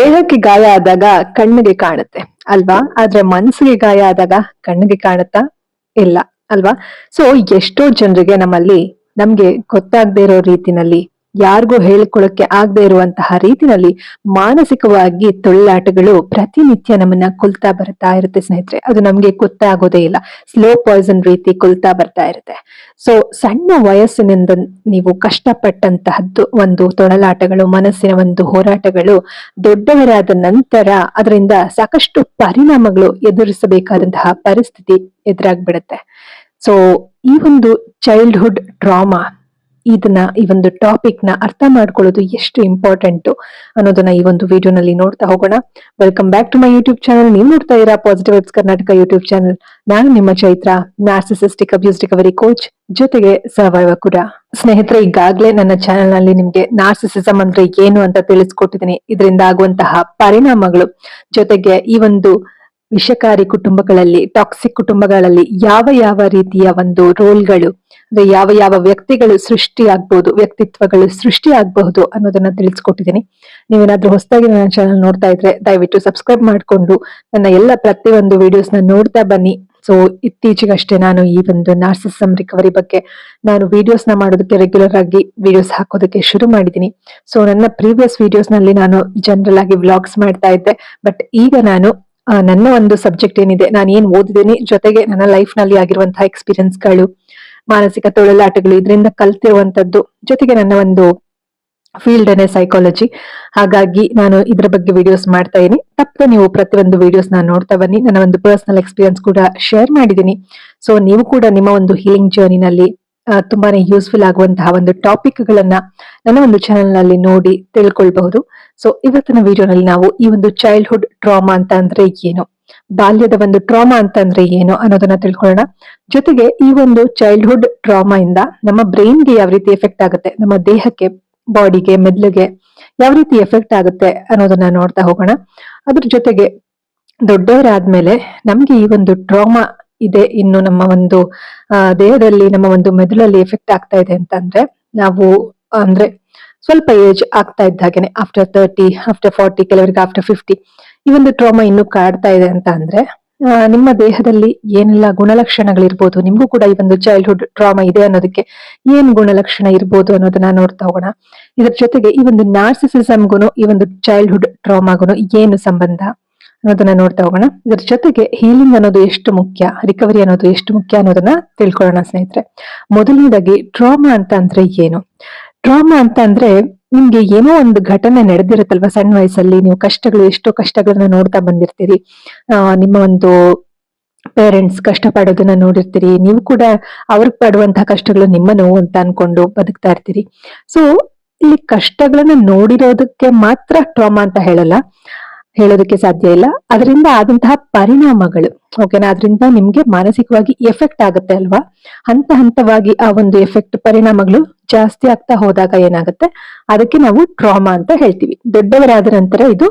ದೇಹಕ್ಕೆ ಗಾಯ ಆದಾಗ ಕಣ್ಣಿಗೆ ಕಾಣುತ್ತೆ, ಅಲ್ವಾ? ಆದ್ರೆ ಮನ್ಸಿಗೆ ಗಾಯ ಆದಾಗ ಕಣ್ಣಿಗೆ ಕಾಣುತ್ತಾ ಇಲ್ಲ, ಅಲ್ವಾ? ಸೊ ಎಷ್ಟೋ ಜನರಿಗೆ ನಮ್ಮಲ್ಲಿ ನಮ್ಗೆ ಗೊತ್ತಾಗದೇ ಇರೋ ರೀತಿನಲ್ಲಿ ಯಾರಿಗೂ ಹೇಳ್ಕೊಳಕ್ಕೆ ಆಗದೆ ಇರುವಂತಹ ರೀತಿನಲ್ಲಿ ಮಾನಸಿಕವಾಗಿ ತೊಳ್ಳಾಟಗಳು ಪ್ರತಿನಿತ್ಯ ನಮ್ಮನ್ನ ಕೊಲ್ತಾ ಬರ್ತಾ ಇರುತ್ತೆ ಸ್ನೇಹಿತರೆ. ಅದು ನಮ್ಗೆ ಗೊತ್ತಾಗೋದೇ ಇಲ್ಲ. ಸ್ಲೋ ಪಾಯ್ಸನ್ ರೀತಿ ಕೊಲ್ತಾ ಬರ್ತಾ ಇರುತ್ತೆ. ಸೊ ಸಣ್ಣ ವಯಸ್ಸಿನಿಂದ ನೀವು ಕಷ್ಟಪಟ್ಟಂತಹದ್ದು ಒಂದು ತೊಳಲಾಟಗಳು ಮನಸ್ಸಿನ ಒಂದು ಹೋರಾಟಗಳು ದೊಡ್ಡವರಾದ ನಂತರ ಅದರಿಂದ ಸಾಕಷ್ಟು ಪರಿಣಾಮಗಳು ಎದುರಿಸಬೇಕಾದಂತಹ ಪರಿಸ್ಥಿತಿ ಎದುರಾಗ್ಬಿಡುತ್ತೆ. ಸೊ ಈ ಒಂದು ಚೈಲ್ಡ್ಹುಡ್ ಟ್ರಾಮಾ ಇದನ್ನ, ಈ ಒಂದು ಟಾಪಿಕ್ನ ಅರ್ಥ ಮಾಡ್ಕೊಳ್ಳೋದು ಎಷ್ಟು ಇಂಪಾರ್ಟೆಂಟ್ ಅನ್ನೋದನ್ನ ಈ ಒಂದು ವಿಡಿಯೋನಲ್ಲಿ ನೋಡ್ತಾ ಹೋಗೋಣ. Welcome back to my YouTube channel ನೀವು ನೋಡ್ತಾ ಇರೋ positive waves Karnataka YouTube channel ನಾನು ನಿಮ್ಮ Chaitra narcissistic abuse recovery coach ಜೊತೆಗೆ ಸರ್ವೈವ ಕೂಡ. ಸ್ನೇಹಿತರೆ, ಈಗಾಗಲೇ ನನ್ನ ಚಾನೆಲ್ನಲ್ಲಿ ನಿಮ್ಗೆ ನಾರ್ಸಿಸಿಸಮ್ ಅಂದ್ರೆ ಏನು ಅಂತ ತಿಳಿಸ್ಕೊಟ್ಟಿದ್ದೀನಿ. ಇದರಿಂದ ಆಗುವಂತಹ ಪರಿಣಾಮಗಳು ಜೊತೆಗೆ ಈ ಒಂದು ವಿಷಕಾರಿ ಕುಟುಂಬಗಳಲ್ಲಿ ಟಾಕ್ಸಿಕ್ ಕುಟುಂಬಗಳಲ್ಲಿ ಯಾವ ಯಾವ ರೀತಿಯ ಒಂದು ರೋಲ್ಗಳು ಅಂದ್ರೆ ಯಾವ ಯಾವ ವ್ಯಕ್ತಿಗಳು ಸೃಷ್ಟಿ ಆಗ್ಬಹುದು ವ್ಯಕ್ತಿತ್ವಗಳು ಸೃಷ್ಟಿ ಆಗಬಹುದು ಅನ್ನೋದನ್ನ ತಿಳಿಸ್ಕೊಟ್ಟಿದ್ದೀನಿ. ನೀವೇನಾದ್ರೂ ಹೊಸದಾಗಿ ನನ್ನ ಚಾನಲ್ ನೋಡ್ತಾ ಇದ್ರೆ ದಯವಿಟ್ಟು ಸಬ್ಸ್ಕ್ರೈಬ್ ಮಾಡ್ಕೊಂಡು ನನ್ನ ಎಲ್ಲ ಪ್ರತಿಯೊಂದು ವಿಡಿಯೋಸ್ನ ನೋಡ್ತಾ ಬನ್ನಿ. ಸೊ ಇತ್ತೀಚೆಗಷ್ಟೇ ನಾನು ಈ ಒಂದು ನಾರ್ಸಿಸಮ್ ರಿಕವರಿ ಬಗ್ಗೆ ನಾನು ವಿಡಿಯೋಸ್ನ ಮಾಡೋದಕ್ಕೆ ರೆಗ್ಯುಲರ್ ಆಗಿ ವಿಡಿಯೋಸ್ ಹಾಕೋದಕ್ಕೆ ಶುರು ಮಾಡಿದ್ದೀನಿ. ಸೊ ನನ್ನ ಪ್ರೀವಿಯಸ್ ವಿಡಿಯೋಸ್ನಲ್ಲಿ ನಾನು ಜನರಲ್ ಆಗಿ ವ್ಲಾಗ್ಸ್ ಮಾಡ್ತಾ ಇದ್ದೆ. ಬಟ್ ಈಗ ನಾನು ನನ್ನ ಒಂದು ಸಬ್ಜೆಕ್ಟ್ ಏನಿದೆ, ನಾನು ಏನ್ ಓದಿದ್ದೀನಿ, ಜೊತೆಗೆ ನನ್ನ ಲೈಫ್ನಲ್ಲಿ ಆಗಿರುವಂತಹ ಎಕ್ಸ್ಪೀರಿಯನ್ಸ್ಗಳು ಮಾನಸಿಕ ತೊಳಲಾಟಗಳು, ಇದರಿಂದ ಕಲ್ತಿರುವಂತದ್ದು, ಜೊತೆಗೆ ನನ್ನ ಒಂದು ಫೀಲ್ಡ್ ಅನ್ನೇ ಸೈಕಾಲಜಿ ಹಾಗಾಗಿ ನಾನು ಇದ್ರ ಬಗ್ಗೆ ವಿಡಿಯೋಸ್ ಮಾಡ್ತಾ ಇದೀನಿ. ತಪ್ಪದೆ ನೀವು ಪ್ರತಿಯೊಂದು ವಿಡಿಯೋಸ್ ನಾನು ನೋಡ್ತಾ ಬನ್ನಿ. ನನ್ನ ಒಂದು ಪರ್ಸನಲ್ ಎಕ್ಸ್ಪೀರಿಯನ್ಸ್ ಕೂಡ ಶೇರ್ ಮಾಡಿದ್ದೀನಿ ಸೊ ನೀವು ಕೂಡ ನಿಮ್ಮ ಒಂದು ಹೀಲಿಂಗ್ ಜರ್ನಿನಲ್ಲಿ ತುಂಬಾನೇ ಯೂಸ್ಫುಲ್ ಆಗುವಂತಹ ಒಂದು ಟಾಪಿಕ್ ಗಳನ್ನ ನನ್ನ ಒಂದು ಚಾನೆಲ್ನಲ್ಲಿ ನೋಡಿ ತಿಳ್ಕೊಳ್ಬಹುದು. ಸೊ ಇವತ್ತಿನ ವಿಡಿಯೋನಲ್ಲಿ ನಾವು ಈ ಒಂದು ಚೈಲ್ಡ್ಹುಡ್ ಟ್ರಾಮಾ ಅಂತ ಅಂದ್ರೆ ಏನು, ಬಾಲ್ಯದ ಒಂದು ಟ್ರಾಮಾ ಅಂತ ಅಂದ್ರೆ ಏನು ಅನ್ನೋದನ್ನ ತಿಳ್ಕೊಳ್ಳೋಣ. ಜೊತೆಗೆ ಈ ಒಂದು ಚೈಲ್ಡ್ಹುಡ್ ಟ್ರಾಮಾ ಇಂದ ನಮ್ಮ ಬ್ರೈನ್ಗೆ ಯಾವ ರೀತಿ ಎಫೆಕ್ಟ್ ಆಗುತ್ತೆ, ನಮ್ಮ ದೇಹಕ್ಕೆ ಬಾಡಿಗೆ ಮೆದುಳಿಗೆ ಯಾವ ರೀತಿ ಎಫೆಕ್ಟ್ ಆಗುತ್ತೆ ಅನ್ನೋದನ್ನ ನೋಡ್ತಾ ಹೋಗೋಣ. ಅದ್ರ ಜೊತೆಗೆ ದೊಡ್ಡವರಾದ್ಮೇಲೆ ನಮ್ಗೆ ಈ ಒಂದು ಟ್ರಾಮಾ ಇದೆ. ಇನ್ನು ನಮ್ಮ ಒಂದು ದೇಹದಲ್ಲಿ ನಮ್ಮ ಒಂದು ಮೆದುಳಲ್ಲಿ ಎಫೆಕ್ಟ್ ಆಗ್ತಾ ಇದೆ ಅಂತಂದ್ರೆ ನಾವು, ಅಂದ್ರೆ ಸ್ವಲ್ಪ ಏಜ್ ಆಗ್ತಾ ಇದ್ದ ಹಾಗೇನೆ ಆಫ್ಟರ್ ತರ್ಟಿ ಆಫ್ಟರ್ ಫಾರ್ಟಿ ಕೆಲವರಿಗೆ ಆಫ್ಟರ್ ಫಿಫ್ಟಿ ಈ ಒಂದು ಟ್ರಾಮಾ ಇನ್ನು ಕಾಡ್ತಾ ಇದೆ ಅಂತ ಅಂದ್ರೆ ನಿಮ್ಮ ದೇಹದಲ್ಲಿ ಏನೆಲ್ಲ ಗುಣಲಕ್ಷಣಗಳಿರ್ಬೋದು, ನಿಮ್ಗೂ ಕೂಡ ಈ ಒಂದು ಚೈಲ್ಡ್ಹುಡ್ ಟ್ರಾಮಾ ಇದೆ ಅನ್ನೋದಕ್ಕೆ ಏನ್ ಗುಣಲಕ್ಷಣ ಇರ್ಬೋದು ಅನ್ನೋದನ್ನ ನೋಡ್ತಾ ಹೋಗೋಣ. ಇದ್ರ ಜೊತೆಗೆ ಈ ಒಂದು ನಾರ್ಸಿಸಿಸಮ್ಗುನು ಈ ಒಂದು ಚೈಲ್ಡ್ಹುಡ್ ಟ್ರಾಮಾಗುನು ಏನು ಸಂಬಂಧ? ಅನ್ನೋದನ್ನ ನೋಡ್ತಾ ಹೋಗೋಣ. ಇದ್ರ ಜೊತೆಗೆ ಹೀಲಿಂಗ್ ಅನ್ನೋದು ಎಷ್ಟು ಮುಖ್ಯ ರಿಕವರಿ ಅನ್ನೋದು ಎಷ್ಟು ಮುಖ್ಯ ಅನ್ನೋದನ್ನ ತಿಳ್ಕೊಳ್ಳೋಣ ಸ್ನೇಹಿತರೆ. ಮೊದಲನೇದಾಗಿ ಟ್ರಾಮಾ ಅಂತ ಅಂದ್ರೆ ಏನು? ಟ್ರಾಮಾ ಅಂತ ಅಂದ್ರೆ ನಿಮ್ಗೆ ಏನೋ ಒಂದು ಘಟನೆ ನಡೆದಿರುತ್ತಲ್ವಾ ಸಣ್ಣ ವಯಸ್ಸಲ್ಲಿ? ನೀವು ಕಷ್ಟಗಳು, ಎಷ್ಟೋ ಕಷ್ಟಗಳನ್ನ ನೋಡ್ತಾ ಬಂದಿರ್ತೀರಿ. ನಿಮ್ಮ ಒಂದು ಪೇರೆಂಟ್ಸ್ ಕಷ್ಟ ಪಡೋದನ್ನ ನೋಡಿರ್ತೀರಿ. ನೀವು ಕೂಡ ಅವ್ರಿಗೆ ಪಡುವಂತಹ ಕಷ್ಟಗಳು ನಿಮ್ಮ ನೋವು ಅಂತ ಅನ್ಕೊಂಡು ಬದುಕ್ತಾ ಇರ್ತೀರಿ. ಸೊ ಇಲ್ಲಿ ಕಷ್ಟಗಳನ್ನ ನೋಡಿರೋದಕ್ಕೆ ಮಾತ್ರ ಟ್ರಾಮಾ ಅಂತ ಹೇಳಲ್ಲ. ಹೇಳೋದಕ್ಕೆ ಸಾಧ್ಯ ಇಲ್ಲ. ಅದರಿಂದ ಆದಂತಹ ಪರಿಣಾಮಗಳು ಓಕೆನಾ ಅದರಿಂದ ನಿಮ್ಗೆ ಮಾನಸಿಕವಾಗಿ ಎಫೆಕ್ಟ್ ಆಗುತ್ತೆ ಅಲ್ವಾ? ಹಂತ ಹಂತವಾಗಿ ಆ ಒಂದು ಎಫೆಕ್ಟ್ ಪರಿಣಾಮಗಳು ಜಾಸ್ತಿ ಆಗ್ತಾ ಹೋದಾಗ ಏನಾಗುತ್ತೆ? ಅದಕ್ಕೆ ನಾವು ಟ್ರಾಮಾ ಅಂತ ಹೇಳ್ತೀವಿ. ದೊಡ್ಡವರಾದ ನಂತರ ಇದು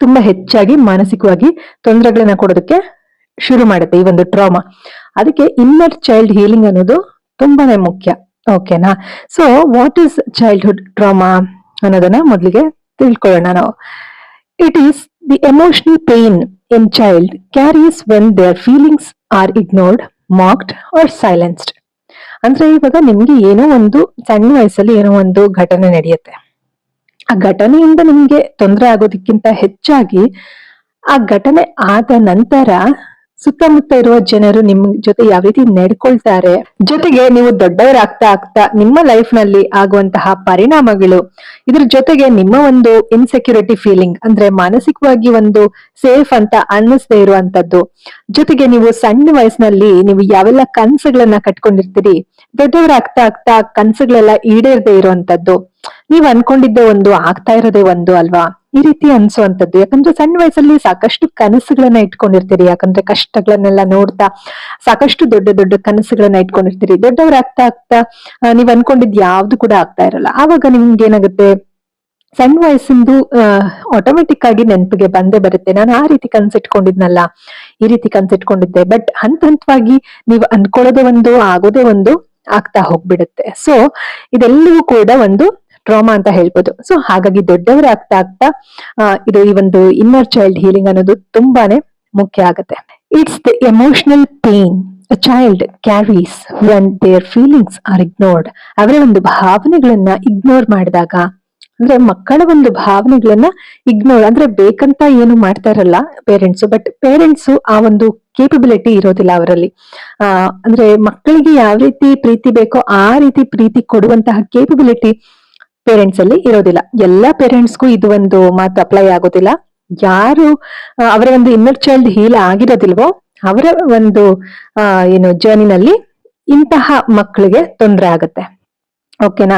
ತುಂಬಾ ಹೆಚ್ಚಾಗಿ ಮಾನಸಿಕವಾಗಿ ತೊಂದರೆಗಳನ್ನ ಕೊಡೋದಕ್ಕೆ ಶುರು ಮಾಡುತ್ತೆ ಈ ಒಂದು ಟ್ರಾಮಾ ಅದಕ್ಕೆ ಇನ್ನರ್ ಚೈಲ್ಡ್ ಹೀಲಿಂಗ್ ಅನ್ನೋದು ತುಂಬಾನೇ ಮುಖ್ಯ ಓಕೆನಾ so what is childhood trauma ಅನ್ನೋದನ್ನ ಮೊದಲಿಗೆ ತಿಳ್ಕೊಳ್ಳೋಣ ನಾವು. It is the emotional pain in child carries when their feelings are ignored mocked or silenced ಅಂದ್ರೆ ಇವಾಗ ನಿಮ್ಗೆ ಏನೋ ಒಂದು ಸಣ್ಣ ವಯಸ್ಸಲ್ಲಿ ಏನೋ ಒಂದು ಘಟನೆ ನಡೆಯುತ್ತೆ. ಆ ಘಟನೆಯಿಂದ ನಿಮ್ಗೆ ತೊಂದರೆ ಆಗೋದಕ್ಕಿಂತ ಹೆಚ್ಚಾಗಿ ಆ ಘಟನೆ ಆದ ನಂತರ ಸುತ್ತಮುತ್ತ ಇರುವ ಜನರು ನಿಮ್ ಜೊತೆ ಯಾವ ರೀತಿ ನಡ್ಕೊಳ್ತಾರೆ? ಜೊತೆಗೆ ನೀವು ದೊಡ್ಡವರಾಗ್ತಾ ಆಗ್ತಾ ನಿಮ್ಮ ಲೈಫ್ನಲ್ಲಿ ಆಗುವಂತಹ ಪರಿಣಾಮಗಳು, ಇದ್ರ ಜೊತೆಗೆ ನಿಮ್ಮ ಒಂದು ಇನ್ಸೆಕ್ಯೂರಿಟಿ ಫೀಲಿಂಗ್ ಅಂದ್ರೆ ಮಾನಸಿಕವಾಗಿ ಒಂದು ಸೇಫ್ ಅಂತ ಅನ್ನಿಸದೇ ಇರುವಂತದ್ದು. ಜೊತೆಗೆ ನೀವು ಸಣ್ಣ ವಯಸ್ಸಿನಲ್ಲಿ ನೀವು ಯಾವೆಲ್ಲ ಕನ್ಸುಗಳನ್ನ ಕಟ್ಕೊಂಡಿರ್ತೀರಿ, ದೊಡ್ಡವರಾಗ್ತಾ ಆಗ್ತಾ ಕನ್ಸುಗಳೆಲ್ಲ ಈಡೇರದೆ ಇರುವಂತದ್ದು. ನೀವ್ ಅನ್ಕೊಂಡಿದ್ದೆ ಒಂದು ಆಗ್ತಾ ಇರೋದೇ ಒಂದು ಅಲ್ವಾ? ಈ ರೀತಿ ಅನ್ಸುವಂತದ್ದು ಯಾಕಂದ್ರೆ ಸಣ್ಣ ವಯಸ್ಸಲ್ಲಿ ಸಾಕಷ್ಟು ಕನಸುಗಳನ್ನ ಇಟ್ಕೊಂಡಿರ್ತೀರಿ. ಯಾಕಂದ್ರೆ ಕಷ್ಟಗಳನ್ನೆಲ್ಲ ನೋಡ್ತಾ ಸಾಕಷ್ಟು ದೊಡ್ಡ ದೊಡ್ಡ ಕನಸುಗಳನ್ನ ಇಟ್ಕೊಂಡಿರ್ತೀರಿ. ದೊಡ್ಡವರಾಗ್ತಾ ಆಗ್ತಾ ಆಗ್ತಾ ನೀವ್ ಅನ್ಕೊಂಡಿದ್ ಯಾವ್ದು ಕೂಡ ಆಗ್ತಾ ಇರಲ್ಲ. ಆವಾಗ ನಿಮ್ಗೆ ಏನಾಗುತ್ತೆ? ಸಣ್ಣ ವಯಸ್ಸಿಂದು ಆಟೋಮೆಟಿಕ್ ಆಗಿ ನೆನಪಿಗೆ ಬಂದೇ ಬರುತ್ತೆ. ನಾನು ಆ ರೀತಿ ಕನ್ಸಿಟ್ಕೊಂಡಿದ್ನಲ್ಲ ಈ ರೀತಿ ಕನ್ಸಿಟ್ಕೊಂಡಿದ್ದೆ ಬಟ್ ಹಂತ ಹಂತವಾಗಿ ನೀವು ಅನ್ಕೊಳ್ಳೋದೇ ಒಂದು, ಆಗೋದೇ ಒಂದು ಆಗ್ತಾ ಹೋಗ್ಬಿಡುತ್ತೆ. ಸೊ ಇದೆಲ್ಲವೂ ಕೂಡ ಒಂದು ಟ್ರಾಮಾ ಅಂತ ಹೇಳ್ಬೋದು. ಸೊ ಹಾಗಾಗಿ ದೊಡ್ಡವರಾಗ್ತಾ ಆಗ್ತಾ ಇದು ಈ ಒಂದು ಇನ್ನರ್ ಚೈಲ್ಡ್ ಹೀಲಿಂಗ್ ಅನ್ನೋದು ತುಂಬಾನೇ ಮುಖ್ಯ ಆಗುತ್ತೆ. It's the emotional pain a child carries when their feelings are ignored ಅವರ ಒಂದು ಭಾವನೆಗಳನ್ನ ಇಗ್ನೋರ್ ಮಾಡಿದಾಗ, ಅಂದ್ರೆ ಮಕ್ಕಳ ಒಂದು ಭಾವನೆಗಳನ್ನ ಇಗ್ನೋರ್ ಅಂದ್ರೆ ಬೇಕಂತ ಏನು ಮಾಡ್ತಾ ಇರಲ್ಲ ಪೇರೆಂಟ್ಸ್ ಬಟ್ ಪೇರೆಂಟ್ಸ್ ಆ ಒಂದು ಕೇಪಬಿಲಿಟಿ ಇರೋದಿಲ್ಲ ಅವರಲ್ಲಿ. ಆ, ಅಂದ್ರೆ ಮಕ್ಕಳಿಗೆ ಯಾವ ರೀತಿ ಪ್ರೀತಿ ಬೇಕೋ ಆ ರೀತಿ ಪ್ರೀತಿ ಕೊಡುವಂತಹ ಕೇಪಬಿಲಿಟಿ ಪೇರೆಂಟ್ಸ್ ಅಲ್ಲಿ ಇರೋದಿಲ್ಲ. ಎಲ್ಲ ಪೇರೆಂಟ್ಸ್ಗೂ ಇದು ಒಂದು ಮಾತು ಅಪ್ಲೈ ಆಗೋದಿಲ್ಲ. ಯಾರು ಅವರ ಒಂದು ಇನ್ನರ್ ಚೈಲ್ಡ್ ಹೀಲ್ ಆಗಿರೋದಿಲ್ವೋ, ಅವರ ಒಂದು ಏನು ಜರ್ನಿನಲ್ಲಿ ಇಂತಹ ಮಕ್ಕಳಿಗೆ ತೊಂದರೆ ಆಗುತ್ತೆ. ಓಕೆನಾ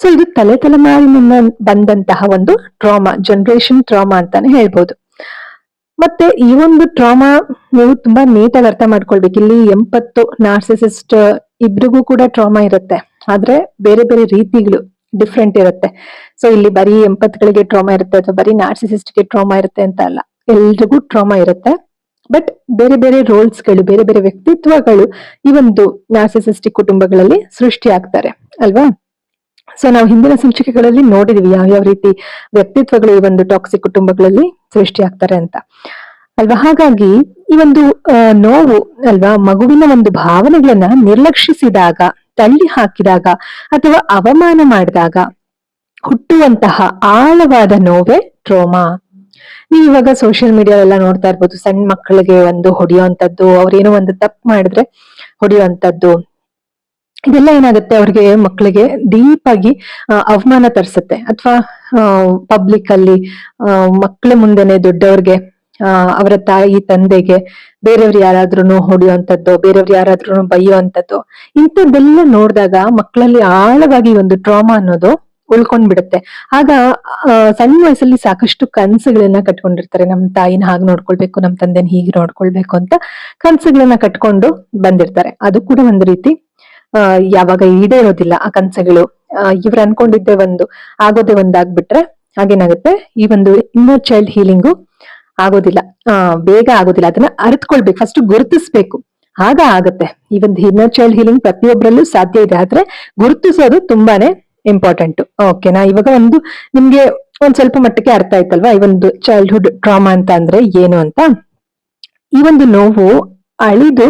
ಸೊ ಇದು ತಲೆ ತಲೆಮಾರಿನಿಂದ ಬಂದಂತಹ ಒಂದು ಟ್ರಾಮಾ ಜನರೇಷನ್ ಟ್ರಾಮಾ ಅಂತಾನೆ ಹೇಳ್ಬೋದು. ಮತ್ತೆ ಈ ಒಂದು ಟ್ರಾಮಾ ನೀವು ತುಂಬಾ ನೀಟಾಗಿ ಅರ್ಥ ಮಾಡ್ಕೊಳ್ಬೇಕು. ಇಲ್ಲಿ ಎಂಪತ್ತು ನಾರ್ಸಿಸಿಸ್ಟ್ ಇಬ್ರಿಗೂ ಕೂಡ ಟ್ರಾಮಾ ಇರುತ್ತೆ. ಆದ್ರೆ ಬೇರೆ ಬೇರೆ ರೀತಿಗಳು. ಡಿಫ್ರೆಂಟ್ ಇರುತ್ತೆ. ಸೊ ಇಲ್ಲಿ ಬರೀ ಎಂಪತ್ಗಳಿಗೆ ಟ್ರಾಮಾ ಇರುತ್ತೆ ಅಥವಾ ಬರೀ ನಾರ್ಸಿಸಿಸ್ಟ್ಗೆ ಟ್ರಾಮಾ ಇರುತ್ತೆ ಅಂತ ಅಲ್ಲ. ಎಲ್ರಿಗೂ ಟ್ರಾಮಾ ಇರುತ್ತೆ. ಬಟ್ ಬೇರೆ ಬೇರೆ ರೋಲ್ಸ್ಗಳು, ಬೇರೆ ಬೇರೆ ವ್ಯಕ್ತಿತ್ವಗಳು ಈ ಒಂದು ನಾರ್ಸಿಸಿಸ್ಟಿಕ್ ಕುಟುಂಬಗಳಲ್ಲಿ ಸೃಷ್ಟಿ ಆಗ್ತಾರೆ. ಅಲ್ವಾ? ಸೊ ನಾವು ಹಿಂದಿನ ಸಂಚಿಕೆಗಳಲ್ಲಿ ನೋಡಿದೀವಿ ಯಾವ ರೀತಿ ವ್ಯಕ್ತಿತ್ವಗಳು ಈ ಒಂದು ಟಾಕ್ಸಿಕ್ ಕುಟುಂಬಗಳಲ್ಲಿ ಸೃಷ್ಟಿ ಆಗ್ತಾರೆ ಅಂತ. ಅಲ್ವಾ? ಹಾಗಾಗಿ ಈ ಒಂದು ನೋವು, ಅಲ್ವಾ, ಮಗುವಿನ ಒಂದು ಭಾವನೆಗಳನ್ನ ನಿರ್ಲಕ್ಷಿಸಿದಾಗ ತಳ್ಳಿ ಹಾಕಿದಾಗ ಅಥವಾ ಅವಮಾನ ಮಾಡಿದಾಗ ಹುಟ್ಟುವಂತಹ ಆಳವಾದ ನೋವೇ ಟ್ರೋಮಾ ನೀವು ಇವಾಗ ಸೋಷಿಯಲ್ ಮೀಡಿಯಾ ಎಲ್ಲ ನೋಡ್ತಾ ಇರ್ಬೋದು ಸಣ್ಣ ಮಕ್ಕಳಿಗೆ ಒಂದು ಹೊಡೆಯುವಂಥದ್ದು, ಅವ್ರೇನೋ ಒಂದು ತಪ್ಪು ಮಾಡಿದ್ರೆ ಹೊಡೆಯುವಂಥದ್ದು, ಇದೆಲ್ಲ ಏನಾಗುತ್ತೆ? ಅವ್ರಿಗೆ ಮಕ್ಕಳಿಗೆ ಡೀಪ್ ಆಗಿ ಅವಮಾನ ತರಿಸುತ್ತೆ. ಅಥವಾ ಪಬ್ಲಿಕ್ ಅಲ್ಲಿ ಮಕ್ಕಳ ಮುಂದೆನೆ ದೊಡ್ಡವ್ರಿಗೆ ಅವರ ತಾಯಿ ತಂದೆಗೆ ಬೇರೆಯವ್ರು ಯಾರಾದ್ರೂ ಹೊಡೆಯುವಂಥದ್ದು, ಬೇರೆಯವ್ರು ಯಾರಾದ್ರೂ ಬೈಯುವಂಥದ್ದು, ಇಂಥದ್ದೆಲ್ಲ ನೋಡಿದಾಗ ಮಕ್ಕಳಲ್ಲಿ ಆಳವಾಗಿ ಒಂದು ಟ್ರಾಮಾ ಅನ್ನೋದು ಉಳ್ಕೊಂಡ್ ಬಿಡುತ್ತೆ ಆಗ ಸಣ್ಣ ವಯಸ್ಸಲ್ಲಿ ಸಾಕಷ್ಟು ಕನಸುಗಳನ್ನ ಕಟ್ಕೊಂಡಿರ್ತಾರೆ. ನಮ್ ತಾಯಿನ ಹಾಗೆ ನೋಡ್ಕೊಳ್ಬೇಕು ನಮ್ ತಂದೆನ ಹೀಗೆ ನೋಡ್ಕೊಳ್ಬೇಕು ಅಂತ ಕನಸುಗಳನ್ನ ಕಟ್ಕೊಂಡು ಬಂದಿರ್ತಾರೆ. ಅದು ಕೂಡ ಒಂದು ರೀತಿ ಯಾವಾಗ ಈಡೇರೋದಿಲ್ಲ ಆ ಕನಸುಗಳು. ಇವ್ರು ಅನ್ಕೊಂಡಿದ್ದೆ ಒಂದು, ಆಗೋದೇ ಒಂದಾಗ್ಬಿಟ್ರೆ ಹಾಗೇನಾಗುತ್ತೆ? ಈ ಒಂದು ಇನ್ನರ್ ಚೈಲ್ಡ್ ಹೀಲಿಂಗು ಆಗೋದಿಲ್ಲ. ಬೇಗ ಆಗೋದಿಲ್ಲ. ಅದನ್ನ ಅರಿತ್ಕೊಳ್ಬೇಕು ಫಸ್ಟ್ ಗುರುತಿಸ್ಬೇಕು. ಆಗ ಆಗುತ್ತೆ. ಈ ಒಂದು ಇನ್ನರ್ ಚೈಲ್ಡ್ ಹೀಲಿಂಗ್ ಪ್ರತಿಯೊಬ್ಬರಲ್ಲೂ ಸಾಧ್ಯ ಇದೆ. ಆದ್ರೆ ಗುರುತಿಸೋದು ತುಂಬಾನೇ ಇಂಪಾರ್ಟೆಂಟ್ ಓಕೆನಾ ಇವಾಗ ಒಂದು ನಿಮ್ಗೆ ಒಂದ್ ಸ್ವಲ್ಪ ಮಟ್ಟಕ್ಕೆ ಅರ್ಥ ಆಯ್ತಲ್ವಾ? ಈ ಒಂದು ಚೈಲ್ಡ್ಹುಡ್ ಟ್ರಾಮಾ ಅಂತ ಅಂದ್ರೆ ಏನು ಅಂತ? ಈ ಒಂದು ನೋವು ಅಳಿದು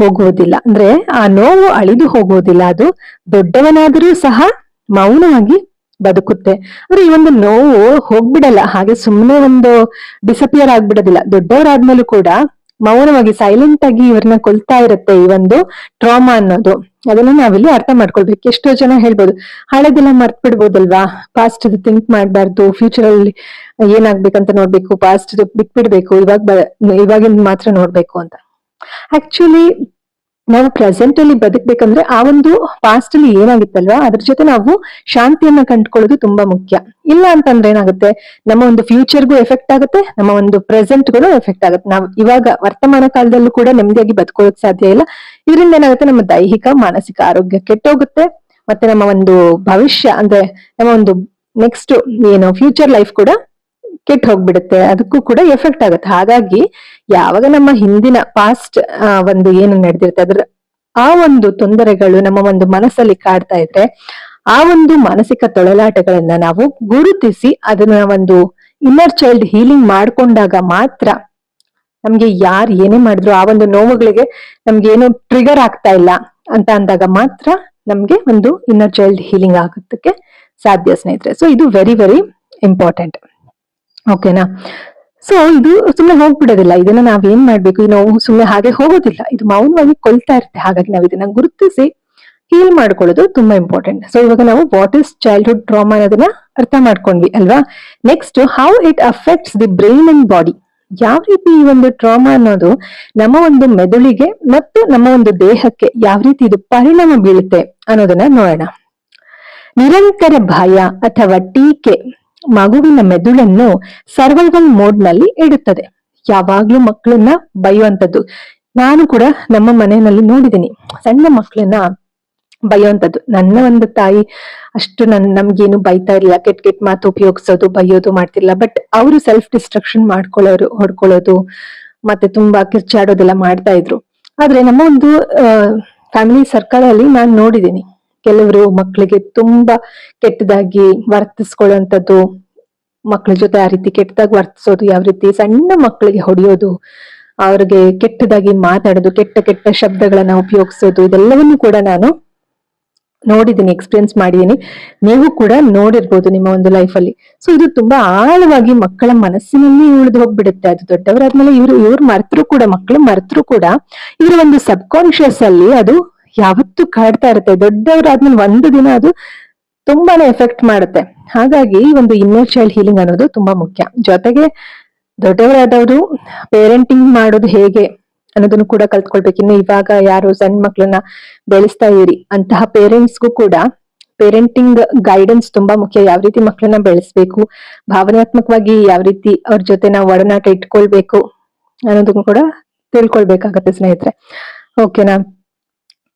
ಹೋಗುವುದಿಲ್ಲ. ಅಂದ್ರೆ ಆ ನೋವು ಅಳಿದು ಹೋಗುವುದಿಲ್ಲ. ಅದು ದೊಡ್ಡವನಾದರೂ ಸಹ ಮೌನವಾಗಿ ಬದುಕುತ್ತೆ. ಅಂದ್ರೆ ಈ ಒಂದು ನೋವು ಹೋಗ್ಬಿಡಲ್ಲ, ಹಾಗೆ ಸುಮ್ಮನೆ ಒಂದು ಡಿಸಪಿಯರ್ ಆಗ್ಬಿಡೋದಿಲ್ಲ. ದೊಡ್ಡವರಾದ್ಮೇಲೂ ಕೂಡ ಮೌನವಾಗಿ ಸೈಲೆಂಟ್ ಆಗಿ ಇವ್ರನ್ನ ಕೊಲ್ತಾ ಇರುತ್ತೆ ಈ ಒಂದು ಟ್ರಾಮಾ ಅನ್ನೋದು. ಅದನ್ನ ನಾವಿಲ್ಲಿ ಅರ್ಥ ಮಾಡ್ಕೊಳ್ಬೇಕು. ಎಷ್ಟೋ ಜನ ಹೇಳ್ಬೋದು, ಹಳೆದೆಲ್ಲ ಮರ್ತ್ ಬಿಡ್ಬೋದಲ್ವಾ ಪಾಸ್ಟ್ ಥಿಂಕ್ ಮಾಡ್ಬಾರ್ದು ಫ್ಯೂಚರ್ ಅಲ್ಲಿ ಏನಾಗ್ಬೇಕಂತ ನೋಡ್ಬೇಕು ಪಾಸ್ಟ್ ಬಿಟ್ಬಿಡ್ಬೇಕು, ಇವಾಗ ಇವಾಗಿಂದ ಮಾತ್ರ ನೋಡ್ಬೇಕು ಅಂತ. ಆಕ್ಚುಲಿ ನಾವು ಪ್ರೆಸೆಂಟ್ ಅಲ್ಲಿ ಬದುಕ್ಬೇಕಂದ್ರೆ ಆ ಒಂದು ಪಾಸ್ಟ್ ಅಲ್ಲಿ ಏನಾಗಿತ್ತಲ್ವಾ? ಅದ್ರ ಜೊತೆ ನಾವು ಶಾಂತಿಯನ್ನ ಕಂಡುಕೊಳ್ಳೋದು ತುಂಬಾ ಮುಖ್ಯ. ಇಲ್ಲ ಅಂತಂದ್ರೆ ಏನಾಗುತ್ತೆ? ನಮ್ಮ ಒಂದು ಫ್ಯೂಚರ್ಗೂ ಎಫೆಕ್ಟ್ ಆಗುತ್ತೆ, ನಮ್ಮ ಒಂದು ಪ್ರೆಸೆಂಟ್ಗೂ ಎಫೆಕ್ಟ್ ಆಗುತ್ತೆ. ನಾವು ಇವಾಗ ವರ್ತಮಾನ ಕಾಲದಲ್ಲೂ ಕೂಡ ನೆಮ್ಮದಿಯಾಗಿ ಬದುಕೋದಕ್ಕೆ ಸಾಧ್ಯ ಇಲ್ಲ. ಇದರಿಂದ ಏನಾಗುತ್ತೆ? ನಮ್ಮ ದೈಹಿಕ, ಮಾನಸಿಕ ಆರೋಗ್ಯ ಕೆಟ್ಟೋಗುತ್ತೆ. ಮತ್ತೆ ನಮ್ಮ ಒಂದು ಭವಿಷ್ಯ ಅಂದ್ರೆ ನಮ್ಮ ಒಂದು ನೆಕ್ಸ್ಟ್ ಏನು ಫ್ಯೂಚರ್ ಲೈಫ್ ಕೂಡ ಕೆಟ್ಟ ಹೋಗ್ಬಿಡುತ್ತೆ. ಅದಕ್ಕೂ ಕೂಡ ಎಫೆಕ್ಟ್ ಆಗುತ್ತೆ. ಹಾಗಾಗಿ ಯಾವಾಗ ನಮ್ಮ ಹಿಂದಿನ ಪಾಸ್ಟ್ ಒಂದು ಏನು ನಡೆದಿರುತ್ತೆ, ಅದ್ರ ಆ ಒಂದು ತೊಂದರೆಗಳು ನಮ್ಮ ಒಂದು ಮನಸ್ಸಲ್ಲಿ ಕಾಡ್ತಾ ಇದ್ರೆ ಆ ಒಂದು ಮಾನಸಿಕ ತೊಳಲಾಟಗಳನ್ನ ನಾವು ಗುರುತಿಸಿ ಅದನ್ನ ಒಂದು ಇನ್ನರ್ ಚೈಲ್ಡ್ ಹೀಲಿಂಗ್ ಮಾಡ್ಕೊಂಡಾಗ ಮಾತ್ರ ನಮ್ಗೆ ಯಾರು ಏನೇ ಮಾಡಿದ್ರು ಆ ಒಂದು ನೋವುಗಳಿಗೆ ನಮ್ಗೆ ಏನು ಟ್ರಿಗರ್ ಆಗ್ತಾ ಇಲ್ಲ ಅಂತ ಅಂದಾಗ ಮಾತ್ರ ನಮ್ಗೆ ಒಂದು ಇನ್ನರ್ ಚೈಲ್ಡ್ ಹೀಲಿಂಗ್ ಆಗೋದಕ್ಕೆ ಸಾಧ್ಯ ಸ್ನೇಹಿತರೆ. ಸೊ ಇದು ವೆರಿ ವೆರಿ ಇಂಪಾರ್ಟೆಂಟ್ ಓಕೆನಾ ಸೊ ಇದು ಸುಮ್ಮನೆ ಹೋಗ್ಬಿಡೋದಿಲ್ಲ. ಇದನ್ನ ನಾವ್ ಏನ್ ಮಾಡ್ಬೇಕು? ಈ ನೋವು ಸುಮ್ಮನೆ ಹಾಗೆ ಹೋಗೋದಿಲ್ಲ. ಇದು ಮೌನವಾಗಿ ಕೊಲ್ತಾ ಇರುತ್ತೆ. ಹಾಗಾಗಿ ನಾವು ಇದನ್ನ ಗುರುತಿಸಿ ಹೀಲ್ ಮಾಡ್ಕೊಳ್ಳೋದು ತುಂಬಾ ಇಂಪಾರ್ಟೆಂಟ್ ಸೊ ಇವಾಗ ನಾವು ವಾಟ್ ಇಸ್ ಚೈಲ್ಡ್ಹುಡ್ ಟ್ರಾಮಾ ಅನ್ನೋದನ್ನ ಅರ್ಥ ಮಾಡ್ಕೊಂಡ್ವಿ ಅಲ್ವಾ? Next how it affects the brain and body ಯಾವ ರೀತಿ ಈ ಒಂದು ಟ್ರಾಮಾ ಅನ್ನೋದು ನಮ್ಮ ಒಂದು ಮೆದುಳಿಗೆ ಮತ್ತು ನಮ್ಮ ಒಂದು ದೇಹಕ್ಕೆ ಯಾವ ರೀತಿ ಇದು ಪರಿಣಾಮ ಬೀಳುತ್ತೆ ಅನ್ನೋದನ್ನ ನೋಡೋಣ. ನಿರಂತರ ಭಯ ಅಥವಾ ಟೀಕೆ. ಮಗುವಿನ ಮೆದುಳನ್ನು ಸರ್ವೈವಲ್ ಮೋಡ್ನಲ್ಲಿ ಇಡುತ್ತದೆ. ಯಾವಾಗ್ಲೂ ಮಕ್ಕಳನ್ನ ಬಯ್ಯುವಂಥದ್ದು ನಾನು ಕೂಡ ನಮ್ಮ ಮನೆಯಲ್ಲಿ ನೋಡಿದ್ದೀನಿ. ಸಣ್ಣ ಮಕ್ಕಳನ್ನ ಬಯ್ಯುವಂಥದ್ದು ನನ್ನ ಒಂದು ತಾಯಿ ಅಷ್ಟು ನನ್, ನಮ್ಗೇನು ಬೈತಾ ಇರಲಿಲ್ಲ. ಕೆಟ್ಟ ಕೆಟ್ಟ ಮಾತು ಉಪಯೋಗಿಸೋದು, ಬೈಯೋದು ಮಾಡ್ತಿರ್ಲಿಲ್ಲ. ಬಟ್ ಅವರು ಸೆಲ್ಫ್ ಡಿಸ್ಟ್ರಕ್ಷನ್ ಮಾಡ್ಕೊಳ್ಳೋರು, ಹೊಡ್ಕೊಳ್ಳೋದು, ಮತ್ತೆ ತುಂಬಾ ಕಿರ್ಚಾಡೋದೆಲ್ಲ ಮಾಡ್ತಾ ಇದ್ರು. ಆದ್ರೆ ನಮ್ಮ ಒಂದು ಫ್ಯಾಮಿಲಿ ಸರ್ಕಲ್ ಅಲ್ಲಿ ನಾನು ನೋಡಿದೀನಿ ಕೆಲವರು ಮಕ್ಕಳಿಗೆ ತುಂಬಾ ಕೆಟ್ಟದಾಗಿ ವರ್ತಿಸ್ಕೊಳ್ಳುವಂಥದ್ದು ಮಕ್ಕಳ ಜೊತೆ ಆ ರೀತಿ ಕೆಟ್ಟದಾಗಿ ವರ್ತಿಸೋದು, ಯಾವ ರೀತಿ ಸಣ್ಣ ಮಕ್ಕಳಿಗೆ ಹೊಡೆಯೋದು, ಅವ್ರಿಗೆ ಕೆಟ್ಟದಾಗಿ ಮಾತಾಡೋದು, ಕೆಟ್ಟ ಕೆಟ್ಟ ಶಬ್ದಗಳನ್ನ ಉಪಯೋಗಿಸೋದು, ಇದೆಲ್ಲವನ್ನು ಕೂಡ ನಾನು ನೋಡಿದ್ದೀನಿ ಎಕ್ಸ್ಪೀರಿಯನ್ಸ್ ಮಾಡಿದ್ದೀನಿ. ನೀವು ಕೂಡ ನೋಡಿರ್ಬೋದು ನಿಮ್ಮ ಒಂದು ಲೈಫ್ ಅಲ್ಲಿ. ಸೊ ಇದು ತುಂಬಾ ಆಳವಾಗಿ ಮಕ್ಕಳ ಮನಸ್ಸಿನಲ್ಲಿ ಉಳಿದು ಹೋಗ್ಬಿಡುತ್ತೆ. ಅದು ದೊಡ್ಡವರಾದ್ಮೇಲೆ ಇವರು, ಇವ್ರು ಮರೆತರು ಕೂಡ, ಮಕ್ಕಳು ಮರೆತರು ಕೂಡ, ಇವರ ಒಂದು ಸಬ್ ಕಾನ್ಶಿಯಸ್ ಅಲ್ಲಿ ಅದು ಯಾವತ್ತೂ ಕಾಡ್ತಾ ಇರುತ್ತೆ. ದೊಡ್ಡವರಾದ್ಮೇಲೆ ಒಂದು ದಿನ ಅದು ತುಂಬಾನೇ ಎಫೆಕ್ಟ್ ಮಾಡುತ್ತೆ. ಹಾಗಾಗಿ ಒಂದು ಇನ್ನರ್ ಚೈಲ್ಡ್ ಹೀಲಿಂಗ್ ಅನ್ನೋದು ತುಂಬಾ ಮುಖ್ಯ. ಜೊತೆಗೆ ದೊಡ್ಡವರಾದವರು ಪೇರೆಂಟಿಂಗ್ ಮಾಡೋದು ಹೇಗೆ ಅನ್ನೋದನ್ನು ಕೂಡ ಕಲ್ತ್ಕೊಳ್ಬೇಕು. ಇನ್ನು ಇವಾಗ ಯಾರು ಸಣ್ಣ ಮಕ್ಕಳನ್ನ ಬೆಳೆಸ್ತಾ ಇರಿ ಅಂತಹ ಪೇರೆಂಟ್ಸ್ಗೂ ಕೂಡ ಪೇರೆಂಟಿಂಗ್ ಗೈಡೆನ್ಸ್ ತುಂಬಾ ಮುಖ್ಯ. ಯಾವ ರೀತಿ ಮಕ್ಕಳನ್ನ ಬೆಳೆಸ್ಬೇಕು, ಭಾವನಾತ್ಮಕವಾಗಿ ಯಾವ ರೀತಿ ಅವ್ರ ಜೊತೆ ನಾವು ಒಡನಾಟ ಇಟ್ಕೊಳ್ಬೇಕು ಅನ್ನೋದನ್ನು ಕೂಡ ತಿಳ್ಕೊಳ್ಬೇಕಾಗತ್ತೆ ಸ್ನೇಹಿತರೆ. ಓಕೆನಾ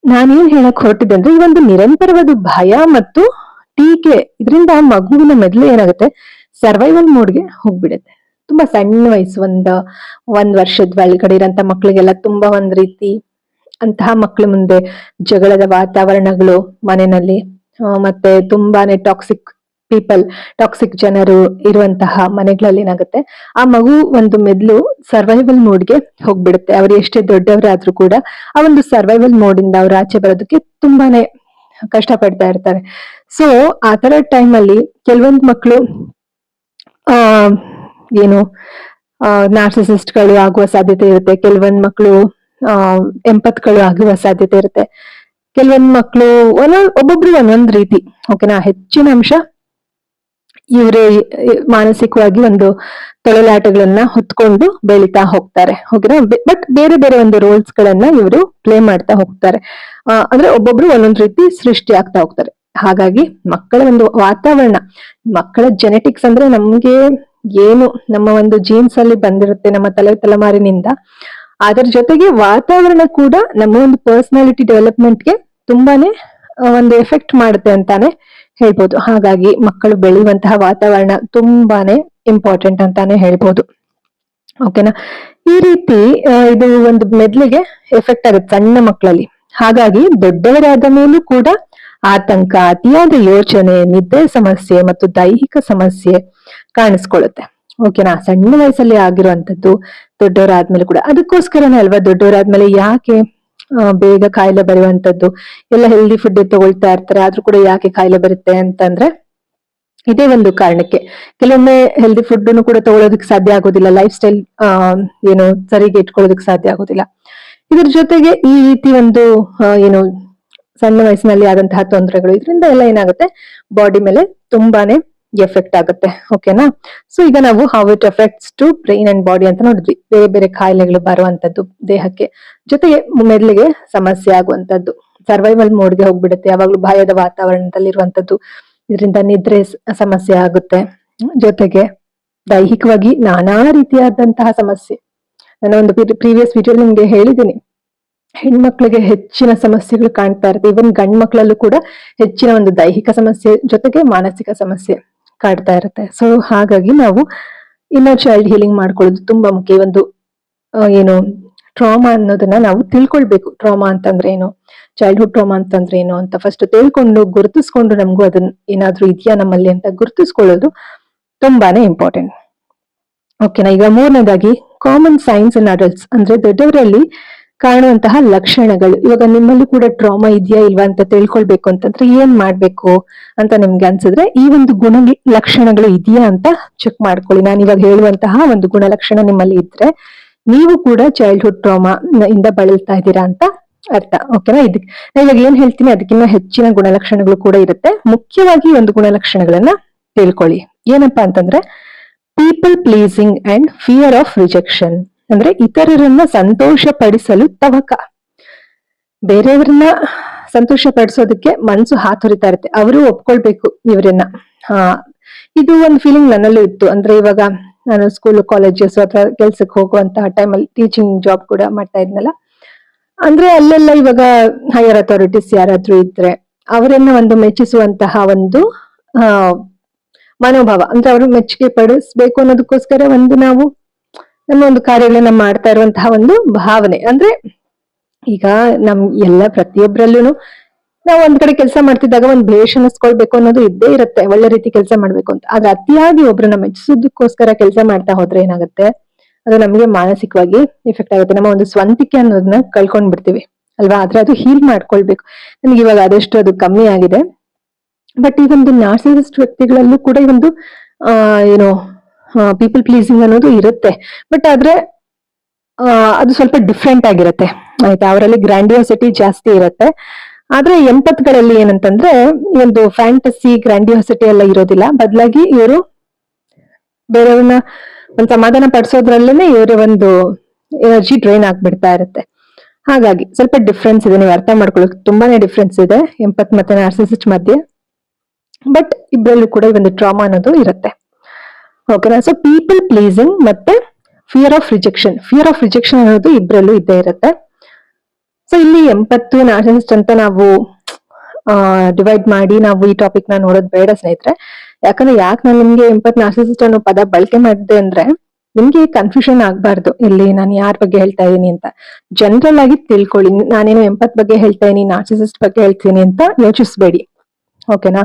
ನಾನೇನ್ ಹೇಳಕ್ ಹೊರಟಿದ್ದೆ ಅಂದ್ರೆ ಈ ಒಂದು ನಿರಂತರವಾದ ಭಯ ಮತ್ತು ಟೀಕೆ ಇದರಿಂದ ಮಗುವಿನ ಮೆದುಳು ಏನಾಗುತ್ತೆ? ಸರ್ವೈವಲ್ ಮೋಡ್ಗೆ ಹೋಗ್ಬಿಡುತ್ತೆ. ತುಂಬಾ ಸಣ್ಣ ವಯಸ್ಸು, ಒಂದ್ ಒಂದ್ ವರ್ಷದ ಒಳಗಡೆ ಇರೋಂತ ಮಕ್ಳಿಗೆಲ್ಲ ತುಂಬಾ ಒಂದ್ ರೀತಿ ಅಂತಹ ಮಕ್ಳ ಮುಂದೆ ಜಗಳದ ವಾತಾವರಣಗಳು ಮನೆಯಲ್ಲಿ ಮತ್ತೆ ತುಂಬಾನೇ ಟಾಕ್ಸಿಕ್ ಪೀಪಲ್ ಟಾಕ್ಸಿಕ್ ಜನರು ಇರುವಂತಹ ಮನೆಗಳಲ್ಲಿ ಏನಾಗುತ್ತೆ ಆ ಮಗು ಒಂದು ಮೆದ್ಲು ಸರ್ವೈವಲ್ ಮೋಡ್ಗೆ ಹೋಗ್ಬಿಡುತ್ತೆ. ಅವ್ರು ಎಷ್ಟೇ ದೊಡ್ಡವರಾದ್ರೂ ಕೂಡ ಆ ಒಂದು ಸರ್ವೈವಲ್ ಮೋಡ್ ಇಂದ ಅವ್ರು ಆಚೆ ಬರೋದಕ್ಕೆ ತುಂಬಾನೇ ಕಷ್ಟ ಪಡ್ತಾ ಇರ್ತಾರೆ. ಸೊ ಆ ತರ ಟೈಮ್ ಅಲ್ಲಿ ಕೆಲವೊಂದು ಮಕ್ಕಳು ಆ, ಏನು ನಾರ್ಸಿಸಿಸ್ಟ್ಗಳು ಆಗುವ ಸಾಧ್ಯತೆ ಇರುತ್ತೆ. ಕೆಲವೊಂದ್ ಮಕ್ಕಳು ಆ ಎಂಪತ್ಗಳು ಆಗುವ ಸಾಧ್ಯತೆ ಇರುತ್ತೆ. ಕೆಲವೊಂದ್ ಮಕ್ಕಳು ಒಂದೊಂದ್ ಒಬ್ಬೊಬ್ರು ಒಂದೊಂದ್ ರೀತಿ ಓಕೆನಾ ಹೆಚ್ಚಿನ ಅಂಶ ಇವರೇ ಮಾನಸಿಕವಾಗಿ ಒಂದು ತೊಳಲಾಟಗಳನ್ನ ಹೊತ್ಕೊಂಡು ಬೆಳಿತಾ ಹೋಗ್ತಾರೆ, ಹೋಗಿರೋ? ಬಟ್ ಬೇರೆ ಬೇರೆ ಒಂದು ರೋಲ್ಸ್ ಗಳನ್ನ ಇವರು ಪ್ಲೇ ಮಾಡ್ತಾ ಹೋಗ್ತಾರೆ. ಅಂದ್ರೆ ಒಬ್ಬೊಬ್ರು ಒಂದೊಂದ್ ರೀತಿ ಸೃಷ್ಟಿ ಆಗ್ತಾ ಹೋಗ್ತಾರೆ. ಹಾಗಾಗಿ ಮಕ್ಕಳ ಒಂದು ವಾತಾವರಣ, ಮಕ್ಕಳ ಜೆನೆಟಿಕ್ಸ್ ಅಂದ್ರೆ ನಮ್ಗೆ ಏನು, ನಮ್ಮ ಒಂದು ಜೀನ್ಸ್ ಅಲ್ಲಿ ಬಂದಿರುತ್ತೆ ನಮ್ಮ ತಲೆ ತಲೆಮಾರಿನಿಂದ. ಅದರ ಜೊತೆಗೆ ವಾತಾವರಣ ಕೂಡ ನಮ್ಮ ಒಂದು ಪರ್ಸನಾಲಿಟಿ ಡೆವಲಪ್ಮೆಂಟ್ಗೆ ತುಂಬಾನೇ ಒಂದು ಎಫೆಕ್ಟ್ ಮಾಡುತ್ತೆ ಅಂತಾನೆ ಹೇಳ್ಬೋದು. ಹಾಗಾಗಿ ಮಕ್ಕಳು ಬೆಳೆಯುವಂತಹ ವಾತಾವರಣ ತುಂಬಾನೇ ಇಂಪಾರ್ಟೆಂಟ್ ಅಂತಾನೆ ಹೇಳ್ಬೋದು. ಓಕೆನಾ ಈ ರೀತಿ ಇದು ಒಂದು ಮೆದ್ಲಿಗೆ ಎಫೆಕ್ಟ್ ಆಗುತ್ತೆ ಸಣ್ಣ ಮಕ್ಕಳಲ್ಲಿ. ಹಾಗಾಗಿ ದೊಡ್ಡವರಾದ ಮೇಲೂ ಕೂಡ ಆತಂಕ, ಅತಿಯಾದ ಯೋಚನೆ ನಿದ್ದೆ ಸಮಸ್ಯೆ ಮತ್ತು ದೈಹಿಕ ಸಮಸ್ಯೆ ಕಾಣಿಸ್ಕೊಳ್ಳುತ್ತೆ. ಓಕೆನಾ ಸಣ್ಣ ವಯಸ್ಸಲ್ಲಿ ಆಗಿರುವಂತದ್ದು ದೊಡ್ಡವರಾದ್ಮೇಲೆ ಕೂಡ. ಅದಕ್ಕೋಸ್ಕರನೇ ಅಲ್ವಾ ದೊಡ್ಡವರಾದ್ಮೇಲೆ ಯಾಕೆ ಬೇಗ ಕಾಯಿಲೆ ಬರುವಂತದ್ದು. ಎಲ್ಲ ಹೆಲ್ದಿ ಫುಡ್ ತಗೊಳ್ತಾ ಇರ್ತಾರೆ. ಆದ್ರೂ ಕೂಡ ಯಾಕೆ ಕಾಯಿಲೆ ಬರುತ್ತೆ ಅಂತಂದ್ರೆ ಇದೇ ಒಂದು ಕಾರಣಕ್ಕೆ. ಕೆಲವೊಮ್ಮೆ ಹೆಲ್ದಿ ಫುಡ್ ಕೂಡ ತಗೊಳ್ಳೋದಕ್ಕೆ ಸಾಧ್ಯ ಆಗೋದಿಲ್ಲ. ಲೈಫ್ ಸ್ಟೈಲ್ ಏನು ಸರಿಗೆ ಇಟ್ಕೊಳ್ಳೋದಕ್ಕೆ ಸಾಧ್ಯ ಆಗೋದಿಲ್ಲ. ಇದ್ರ ಜೊತೆಗೆ ಈ ರೀತಿ ಒಂದು ಏನು ಸಣ್ಣ ವಯಸ್ಸಿನಲ್ಲಿ ಆದಂತಹ ತೊಂದರೆಗಳು ಇದರಿಂದ ಎಲ್ಲ ಏನಾಗುತ್ತೆ? ಬಾಡಿ ಮೇಲೆ ತುಂಬಾನೇ ಎಫೆಕ್ಟ್ ಆಗುತ್ತೆ ಓಕೆನಾ ಸೊ ಈಗ ನಾವು how it effects to brain and body ಅಂತ ನೋಡಿದ್ವಿ. ಬೇರೆ ಬೇರೆ ಕಾಯಿಲೆಗಳು ಬರುವಂತದ್ದು ದೇಹಕ್ಕೆ. ಜೊತೆಗೆ ಮೆದುಳಿಗೆ ಸಮಸ್ಯೆ ಆಗುವಂತದ್ದು. ಸರ್ವೈವಲ್ ಮೋಡ್ಗೆ ಹೋಗ್ಬಿಡುತ್ತೆ. ಯಾವಾಗ್ಲೂ ಭಯದ ವಾತಾವರಣದಲ್ಲಿ ಇರುವಂತದ್ದು. ಇದರಿಂದ ನಿದ್ರೆ ಸಮಸ್ಯೆ ಆಗುತ್ತೆ. ಜೊತೆಗೆ ದೈಹಿಕವಾಗಿ ನಾನಾ ರೀತಿಯಾದಂತಹ ಸಮಸ್ಯೆ. ನಾನು ಒಂದು ಪ್ರೀವಿಯಸ್ ವಿಡಿಯೋ ನಿಮ್ಗೆ ಹೇಳಿದ್ದೀನಿ ಹೆಣ್ಮಕ್ಳಿಗೆ ಹೆಚ್ಚಿನ ಸಮಸ್ಯೆಗಳು ಕಾಣ್ತಾ ಇರುತ್ತೆ. ಇವನ್ ಗಂಡ್ ಮಕ್ಳಲ್ಲೂ ಕೂಡ ಹೆಚ್ಚಿನ ಒಂದು ದೈಹಿಕ ಸಮಸ್ಯೆ, ಜೊತೆಗೆ ಮಾನಸಿಕ ಸಮಸ್ಯೆ. ಕಾಡ್ತಾ ಇರುತ್ತೆ. ಸೊ ಹಾಗಾಗಿ ನಾವು ಇನ್ನರ್ ಚೈಲ್ಡ್ ಹೀಲಿಂಗ್ ಮಾಡ್ಕೊಳ್ಳೋದು ತುಂಬಾ ಮುಖ್ಯ. ಒಂದು ಏನು ಟ್ರಾಮಾ ಅನ್ನೋದನ್ನ ನಾವು ತಿಳ್ಕೊಳ್ಬೇಕು. ಟ್ರಾಮಾ ಅಂತಂದ್ರೆ ಏನು ಚೈಲ್ಡ್ಹುಡ್ ಟ್ರಾಮಾ ಅಂತಂದ್ರೆ ಏನು ಅಂತ ಫಸ್ಟ್ ತಿಳ್ಕೊಂಡು, ಗುರುತಿಸ್ಕೊಂಡು ನಮಗೂ ಅದನ್ನ ಏನಾದ್ರೂ ಇದೆಯಾ ನಮ್ಮಲ್ಲಿ ಅಂತ ಗುರುತಿಸ್ಕೊಳ್ಳೋದು ತುಂಬಾನೇ ಇಂಪಾರ್ಟೆಂಟ್ ಓಕೆನಾ ಈಗ ಮೂರನೇದಾಗಿ ಕಾಮನ್ ಸೈನ್ಸ್ ಇನ್ ಅಡಲ್ಟ್ಸ್ ಅಂದ್ರೆ ದೊಡ್ಡವರಲ್ಲಿ ಕಾಣುವಂತಹ ಲಕ್ಷಣಗಳು. ಇವಾಗ ನಿಮ್ಮಲ್ಲಿ ಕೂಡ ಟ್ರಾಮಾ ಇದೆಯಾ ಇಲ್ವಾ ಅಂತ ತಿಳ್ಕೊಳ್ಬೇಕು ಅಂತಂದ್ರೆ ಏನ್ ಮಾಡ್ಬೇಕು ಅಂತ ನಿಮ್ಗೆ ಅನ್ಸಿದ್ರೆ ಈ ಒಂದು ಗುಣ ಲಕ್ಷಣಗಳು ಇದೆಯಾ ಅಂತ ಚೆಕ್ ಮಾಡ್ಕೊಳ್ಳಿ. ನಾನು ಇವಾಗ ಹೇಳುವಂತಹ ಒಂದು ಗುಣಲಕ್ಷಣ ನಿಮ್ಮಲ್ಲಿ ಇದ್ರೆ ನೀವು ಕೂಡ ಚೈಲ್ಡ್ಹುಡ್ ಟ್ರಾಮಾ ಇಂದ ಬಳಲ್ತಾ ಇದ್ದೀರಾ ಅಂತ ಅರ್ಥ. ಓಕೆನಾ ಇದಕ್ಕೆ ನಾ ಇವಾಗ ಏನ್ ಹೇಳ್ತೀನಿ ಅದಕ್ಕಿಂತ ಹೆಚ್ಚಿನ ಗುಣಲಕ್ಷಣಗಳು ಕೂಡ ಇರುತ್ತೆ. ಮುಖ್ಯವಾಗಿ ಒಂದು ಗುಣಲಕ್ಷಣಗಳನ್ನ ತಿಳ್ಕೊಳ್ಳಿ. ಏನಪ್ಪಾ ಅಂತಂದ್ರೆ people pleasing and fear of rejection ಅಂದ್ರೆ ಇತರರನ್ನ ಸಂತೋಷ ಪಡಿಸಲು ತವಕ. ಬೇರೆಯವ್ರನ್ನ ಸಂತೋಷ ಪಡಿಸೋದಕ್ಕೆ ಮನ್ಸು ಹಾತೊರಿತಾ ಇರುತ್ತೆ. ಅವರು ಒಪ್ಕೊಳ್ಬೇಕು ಇವರನ್ನ. ಹಾ, ಇದು ಒಂದು ಫೀಲಿಂಗ್ ನನ್ನಲ್ಲೂ ಇತ್ತು. ಅಂದ್ರೆ ಇವಾಗ ನಾನು ಸ್ಕೂಲ್ ಕಾಲೇಜಸ್ ಅಥವಾ ಕೆಲ್ಸಕ್ಕೆ ಹೋಗುವಂತಹ ಟೈಮಲ್ಲಿ ಟೀಚಿಂಗ್ ಜಾಬ್ ಕೂಡ ಮಾಡ್ತಾ ಇದ್ನಲ್ಲ. ಅಂದ್ರೆ ಅಲ್ಲೆಲ್ಲ ಇವಾಗ ಹೈಯರ್ ಅಥಾರಿಟೀಸ್ ಯಾರಾದ್ರೂ ಇದ್ರೆ ಅವರನ್ನ ಒಂದು ಮೆಚ್ಚಿಸುವಂತಹ ಒಂದು ಮನೋಭಾವ. ಅಂದ್ರೆ ಅವರು ಮೆಚ್ಚುಗೆ ಪಡಿಸ್ಬೇಕು ಅನ್ನೋದಕ್ಕೋಸ್ಕರ ಒಂದು ನಾವು ನಮ್ಮ ಒಂದು ಕಾರ್ಯಗಳನ್ನ ಮಾಡ್ತಾ ಇರುವಂತಹ ಒಂದು ಭಾವನೆ. ಅಂದ್ರೆ ಈಗ ನಮ್ ಎಲ್ಲ ಪ್ರತಿಯೊಬ್ಬರಲ್ಲೂ ನಾವು ಒಂದ್ ಕಡೆ ಕೆಲಸ ಮಾಡ್ತಿದ್ದಾಗ ಒಂದ್ ಭೇಷ್ ಅನ್ನಿಸ್ಕೊಳ್ಬೇಕು ಅನ್ನೋದು ಇದ್ದೇ ಇರುತ್ತೆ. ಒಳ್ಳೆ ರೀತಿ ಕೆಲಸ ಮಾಡ್ಬೇಕು ಅಂತ. ಆದ್ರೆ ಅತಿಯಾಗಿ ಒಬ್ರನ್ನ ಮೆಚ್ಚಿಸೋದಕ್ಕೋಸ್ಕರ ಕೆಲಸ ಮಾಡ್ತಾ ಹೋದ್ರೆ ಏನಾಗುತ್ತೆ? ಅದು ನಮಗೆ ಮಾನಸಿಕವಾಗಿ ಎಫೆಕ್ಟ್ ಆಗುತ್ತೆ. ನಮ್ಮ ಒಂದು ಸ್ವಂತಿಕೆ ಅನ್ನೋದನ್ನ ಕಳ್ಕೊಂಡ್ ಬಿಡ್ತೀವಿ. ಅಲ್ವಾ? ಆದ್ರೆ ಅದು ಹೀಲ್ ಮಾಡ್ಕೊಳ್ಬೇಕು. ನನಗೆ ಇವಾಗ ಅದೆಷ್ಟು ಅದು ಕಮ್ಮಿ ಆಗಿದೆ. ಬಟ್ ಈ ಒಂದು ನಾರ್ಸಿಸಿಸ್ಟ್ ವ್ಯಕ್ತಿಗಳಲ್ಲೂ ಕೂಡ ಈ ಒಂದು ಏನು ಪೀಪಲ್ ಪ್ಲೀಸಿಂಗ್ ಅನ್ನೋದು ಇರುತ್ತೆ. ಬಟ್ ಆದ್ರೆ ಅದು ಸ್ವಲ್ಪ ಡಿಫ್ರೆಂಟ್ ಆಗಿರುತ್ತೆ. ಆಯ್ತಾ? ಅವರಲ್ಲಿ ಗ್ರ್ಯಾಂಡಿಯೋಸಿಟಿ ಜಾಸ್ತಿ ಇರುತ್ತೆ. ಆದ್ರೆ ಎಂಪತ್ಗಳಲ್ಲಿ ಏನಂತಂದ್ರೆ, ಒಂದು ಫ್ಯಾಂಟಸಿ ಗ್ರ್ಯಾಂಡಿಯೋಸಿಟಿ ಎಲ್ಲ ಇರೋದಿಲ್ಲ. ಬದಲಾಗಿ ಇವರು ಬೇರೆಯವ್ರನ್ನ ಒಂದು ಸಮಾಧಾನ ಪಡಿಸೋದ್ರಲ್ಲೇನೆ ಇವರ ಒಂದು ಎನರ್ಜಿ ಡ್ರೈನ್ ಆಗ್ಬಿಡ್ತಾ ಇರುತ್ತೆ. ಹಾಗಾಗಿ ಸ್ವಲ್ಪ ಡಿಫ್ರೆನ್ಸ್ ಇದೆ. ನೀವು ಅರ್ಥ ಮಾಡ್ಕೊಳ್ಳೋಕೆ ತುಂಬಾನೇ ಡಿಫ್ರೆನ್ಸ್ ಇದೆ. ಎಂಪತ್ ಮತ್ತೆ ಸಿಚ್ ಮಧ್ಯೆ. ಬಟ್ ಇಬ್ಬರಲ್ಲೂ ಕೂಡ ಒಂದು ಡ್ರಾಮಾ ಅನ್ನೋದು ಇರುತ್ತೆ. ಓಕೆನಾ ಸೊ ಪೀಪಲ್ ಪ್ಲೀಸಿಂಗ್ ಮತ್ತೆ fear of rejection fear of rejection ಅನ್ನೋದು ಇಬ್ಬರಲ್ಲೂ ಇದ್ದೇ ಇರುತ್ತೆ. ಸೊ ಇಲ್ಲಿ ಎಂಪತ್ತು ನಾರ್ಸಿಸ್ಟ್ ಅಂತ ನಾವು ಡಿವೈಡ್ ಮಾಡಿ ನಾವು ಈ ಟಾಪಿಕ್ನ ನೋಡೋದು ಬೇಡ ಸ್ನೇಹಿತರೆ. ಯಾಕಂದ್ರೆ ಯಾಕೆ ನಾನು ನಿಮ್ಗೆ ಎಂಪತ್ ನಾರ್ಸಿಸಿಸ್ಟ್ ಅನ್ನೋ ಪದ ಬಳಕೆ ಮಾಡಿದೆ ಅಂದ್ರೆ, ನಿಮ್ಗೆ ಕನ್ಫ್ಯೂಷನ್ ಆಗ್ಬಾರ್ದು. ಇಲ್ಲಿ ನಾನು ಯಾರ ಬಗ್ಗೆ ಹೇಳ್ತಾ ಇದೀನಿ ಅಂತ. ಜನರಲ್ ಆಗಿ ತಿಳ್ಕೊಳ್ಳಿ. ನಾನೇನು ಎಂಪತ್ ಬಗ್ಗೆ ಹೇಳ್ತಾ ಇದ್ದೀನಿ ನಾರ್ಸಿಸಿಸ್ಟ್ ಬಗ್ಗೆ ಹೇಳ್ತೀನಿ ಅಂತ ಯೋಚಿಸ್ಬೇಡಿ. ಓಕೆನಾ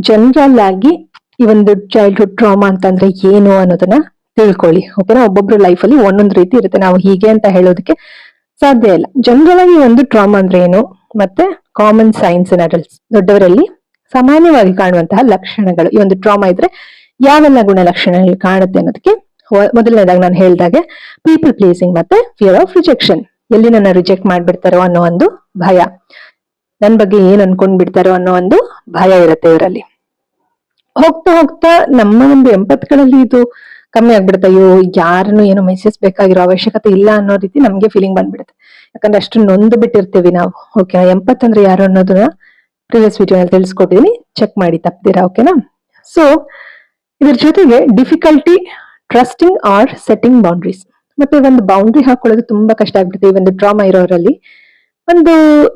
ಜನರಲ್ ಆಗಿ ಈ ಒಂದು ಚೈಲ್ಡ್ಹುಡ್ ಟ್ರಾಮಾ ಅಂತಂದ್ರೆ ಏನು ಅನ್ನೋದನ್ನ ತಿಳ್ಕೊಳ್ಳಿ ಓಕೆನಾ ಒಬ್ಬೊಬ್ರು ಲೈಫ್ ಅಲ್ಲಿ ಒಂದೊಂದು ರೀತಿ ಇರುತ್ತೆ. ನಾವು ಹೀಗೆ ಅಂತ ಹೇಳೋದಕ್ಕೆ ಸಾಧ್ಯ ಇಲ್ಲ. ಜನರಲ್ ಆಗಿ ಒಂದು ಟ್ರಾಮಾ ಅಂದ್ರೆ ಏನು? ಮತ್ತೆ ಕಾಮನ್ ಸೈನ್ಸ್ ಅಡಲ್ಟ್ಸ್ ದೊಡ್ಡವರಲ್ಲಿ ಸಾಮಾನ್ಯವಾಗಿ ಕಾಣುವಂತಹ ಲಕ್ಷಣಗಳು. ಈ ಒಂದು ಟ್ರಾಮಾ ಇದ್ರೆ ಯಾವೆಲ್ಲ ಗುಣಲಕ್ಷಣಗಳು ಕಾಣುತ್ತೆ ಅನ್ನೋದಕ್ಕೆ ಮೊದಲನೇದಾಗಿ ನಾನು ಹೇಳಿದಾಗೆ ಪೀಪಲ್ ಪ್ಲೀಸಿಂಗ್ ಮತ್ತೆ ಫಿಯರ್ ಆಫ್ ರಿಜೆಕ್ಷನ್ ಎಲ್ಲಿ ನನ್ನ ರಿಜೆಕ್ಟ್ ಮಾಡ್ಬಿಡ್ತಾರೋ ಅನ್ನೋ ಒಂದು ಭಯ. ನನ್ನ ಬಗ್ಗೆ ಏನ್ ಅನ್ಕೊಂಡ್ ಬಿಡ್ತಾರೋ ಅನ್ನೋ ಒಂದು ಭಯ ಇರುತ್ತೆ ಇವರಲ್ಲಿ. ಹೋಗ್ತಾ ಹೋಗ್ತಾ ನಮ್ಮ ಒಂದು ಎಂಪತ್ಗಳಲ್ಲಿ ಇದು ಕಮ್ಮಿ ಆಗ್ಬಿಡುತ್ತೆ. ಅಯ್ಯೋ, ಯಾರನ್ನು ಏನು ಮೆಸೇಜ್ ಬೇಕಾಗಿರೋ ಅವಶ್ಯಕತೆ ಇಲ್ಲ ಅನ್ನೋ ರೀತಿ ನಮ್ಗೆ ಫೀಲಿಂಗ್ ಬಂದ್ಬಿಡುತ್ತೆ. ಯಾಕಂದ್ರೆ ಅಷ್ಟು ನೊಂದು ಬಿಟ್ಟಿರ್ತೀವಿ ನಾವು. ಓಕೆ ಎಂಪತ್ ಅಂದ್ರೆ ಯಾರು ಅನ್ನೋದನ್ನ ಪ್ರಿವಿಯಸ್ ವಿಡಿಯೋನಲ್ಲಿ ತಿಳಿಸ್ಕೊಟ್ಟಿದೀನಿ. ಚೆಕ್ ಮಾಡಿ ತಪ್ಪದಿರಾ ಓಕೆನಾ ಸೊ ಇದ್ರ ಜೊತೆಗೆ difficulty trusting or setting boundaries ಮತ್ತೆ ಒಂದು ಬೌಂಡ್ರಿ ಹಾಕೊಳ್ಳೋದು ತುಂಬಾ ಕಷ್ಟ ಆಗ್ಬಿಡುತ್ತೆ ಈ ಒಂದು ಡ್ರಾಮಾ ಇರೋರಲ್ಲಿ. ಒಂದು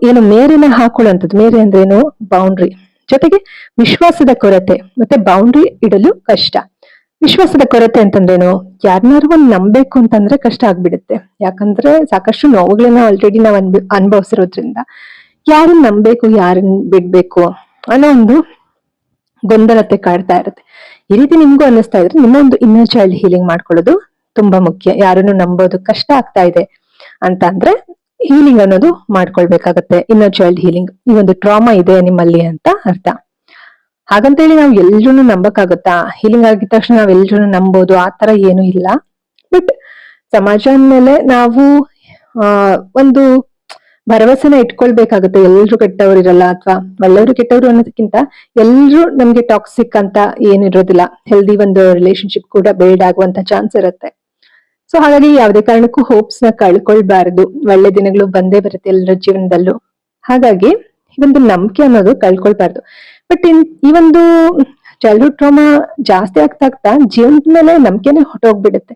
ಏನು ಮೇರಿನ ಹಾಕೊಳ್ಳುವಂಥದ್ದು. ಮೇರೆ ಅಂದ್ರೆ ಏನು? ಬೌಂಡ್ರಿ ಜೊತೆಗೆ ವಿಶ್ವಾಸದ ಕೊರತೆ ಮತ್ತೆ ಬೌಂಡ್ರಿ ಇಡಲು ಕಷ್ಟ. ವಿಶ್ವಾಸದ ಕೊರತೆ ಅಂತಂದ್ರೇನು? ಯಾರನ್ನಾರು ಒಂದ್ ನಂಬೇಕು ಅಂತಂದ್ರೆ ಕಷ್ಟ ಆಗ್ಬಿಡುತ್ತೆ. ಯಾಕಂದ್ರೆ ಸಾಕಷ್ಟು ನೋವುಗಳನ್ನ ಆಲ್ರೆಡಿ ನಾವು ಅನ್ಬ, ಅನುಭವಿಸಿರೋದ್ರಿಂದ. ಯಾರನ್ನ ನಂಬೇಕು ಯಾರನ್ನ ಬಿಡ್ಬೇಕು ಅನ್ನೋ ಒಂದು ಗೊಂದಲತೆ ಕಾಡ್ತಾ ಇರುತ್ತೆ. ಈ ರೀತಿ ನಿಮ್ಗೂ ಅನ್ನಿಸ್ತಾ ಇದ್ರೆ ನಿಮ್ಮ ಒಂದು ಇನ್ನರ್ ಚೈಲ್ಡ್ ಹೀಲಿಂಗ್ ಮಾಡ್ಕೊಳ್ಳೋದು ತುಂಬಾ ಮುಖ್ಯ. ಯಾರನ್ನು ನಂಬೋದು ಕಷ್ಟ ಆಗ್ತಾ ಇದೆ ಅಂತ ಅಂದ್ರೆ ಹೀಲಿಂಗ್ ಅನ್ನೋದು ಮಾಡ್ಕೊಳ್ಬೇಕಾಗತ್ತೆ. ಇನ್ನ ಚೈಲ್ಡ್ ಹೀಲಿಂಗ್ ಈ ಒಂದು ಟ್ರಾಮಾ ಇದೆ ನಿಮ್ಮಲ್ಲಿ ಅಂತ ಅರ್ಥ. ಹಾಗಂತೇಳಿ ನಾವು ಎಲ್ರೂ ನಂಬಕ್ಕಾಗತ್ತಾ? ಹೀಲಿಂಗ್ ಆಗಿದ ತಕ್ಷಣ ನಾವ್ ಎಲ್ರೂ ನಂಬೋದು? ಆ ತರ ಏನು ಇಲ್ಲ. ಬಟ್ ಸಮಾಜ ಮೇಲೆ ನಾವು ಒಂದು ಭರವಸೆನ ಇಟ್ಕೊಳ್ಬೇಕಾಗುತ್ತೆ. ಎಲ್ರು ಕೆಟ್ಟವ್ರು ಇರಲ್ಲ ಅಥವಾ ಒಳ್ಳೆಯವರು ಕೆಟ್ಟವ್ರು ಅನ್ನೋದಕ್ಕಿಂತ ಎಲ್ರು ನಮ್ಗೆ ಟಾಕ್ಸಿಕ್ ಅಂತ ಏನಿರೋದಿಲ್ಲ. ಹೆಲ್ದಿ ಒಂದು ರಿಲೇಶನ್ಶಿಪ್ ಕೂಡ ಬಿಲ್ಡ್ ಆಗುವಂತ ಚಾನ್ಸ್ ಇರುತ್ತೆ. ಸೊ ಹಾಗಾಗಿ ಯಾವುದೇ ಕಾರಣಕ್ಕೂ ಹೋಪ್ಸ್ನ ಕಳ್ಕೊಳ್ಬಾರದು. ಒಳ್ಳೆ ದಿನಗಳು ಬಂದೇ ಬರುತ್ತೆ ಎಲ್ಲರ ಜೀವನದಲ್ಲೂ. ಹಾಗಾಗಿ ಈ ಒಂದು ನಂಬಿಕೆ ಅನ್ನೋದು ಕಳ್ಕೊಳ್ಬಾರ್ದು. ಬಟ್ ಇನ್ ಈ ಒಂದು ಚೈಲ್ಡ್ಹುಡ್ ಟ್ರಾಮಾ ಜಾಸ್ತಿ ಆಗ್ತಾ ಆಗ್ತಾ ಜೀವನದ ಮೇಲೆ ನಂಬಿಕೆನೆ ಹೊಟ್ಟೋಗ್ಬಿಡುತ್ತೆ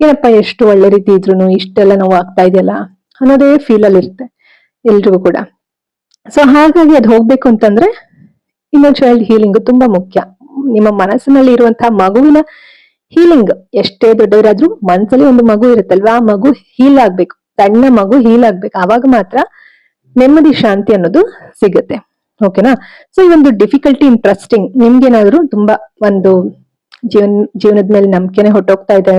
ಏನಪ್ಪ ಎಷ್ಟು ಒಳ್ಳೆ ರೀತಿ ಇದ್ರು ಇಷ್ಟೆಲ್ಲ ನೋವು ಆಗ್ತಾ ಇದೆಯಲ್ಲ ಅನ್ನೋದೇ ಫೀಲ್ ಅಲ್ಲಿ ಇರುತ್ತೆ ಎಲ್ರಿಗೂ ಕೂಡ. ಸೊ ಹಾಗಾಗಿ ಅದು ಹೋಗ್ಬೇಕು ಅಂತಂದ್ರೆ ಇನ್ನೊಂದು ಚೈಲ್ಡ್ ಹೀಲಿಂಗ್ ತುಂಬಾ ಮುಖ್ಯ. ನಿಮ್ಮ ಮನಸ್ಸಿನಲ್ಲಿ ಇರುವಂತಹ ಮಗುವಿನ ಹೀಲಿಂಗ್ ಎಷ್ಟೇ ದೊಡ್ಡವರಾದ್ರೂ ಮನಸ್ಸಲ್ಲಿ ಒಂದು ಮಗು ಇರುತ್ತಲ್ವಾ, ಆ ಮಗು ಹೀಲ್ ಆಗ್ಬೇಕು, ಸಣ್ಣ ಮಗು ಹೀಲ್ ಆಗ್ಬೇಕು ಅವಾಗ ಮಾತ್ರ ನೆಮ್ಮದಿ, ಶಾಂತಿ ಅನ್ನೋದು ಸಿಗುತ್ತೆ. ಓಕೆನಾ ಸೊ ಈ ಒಂದು ಡಿಫಿಕಲ್ಟಿ ಇನ್ ಟ್ರಸ್ಟಿಂಗ್ ನಿಮ್ಗೇನಾದ್ರೂ ತುಂಬಾ ಒಂದು ಜೀವನ್, ಜೀವನದ ಮೇಲೆ ನಂಬಿಕೆನೆ ಹೊಟ್ಟೋಗ್ತಾ ಇದೆ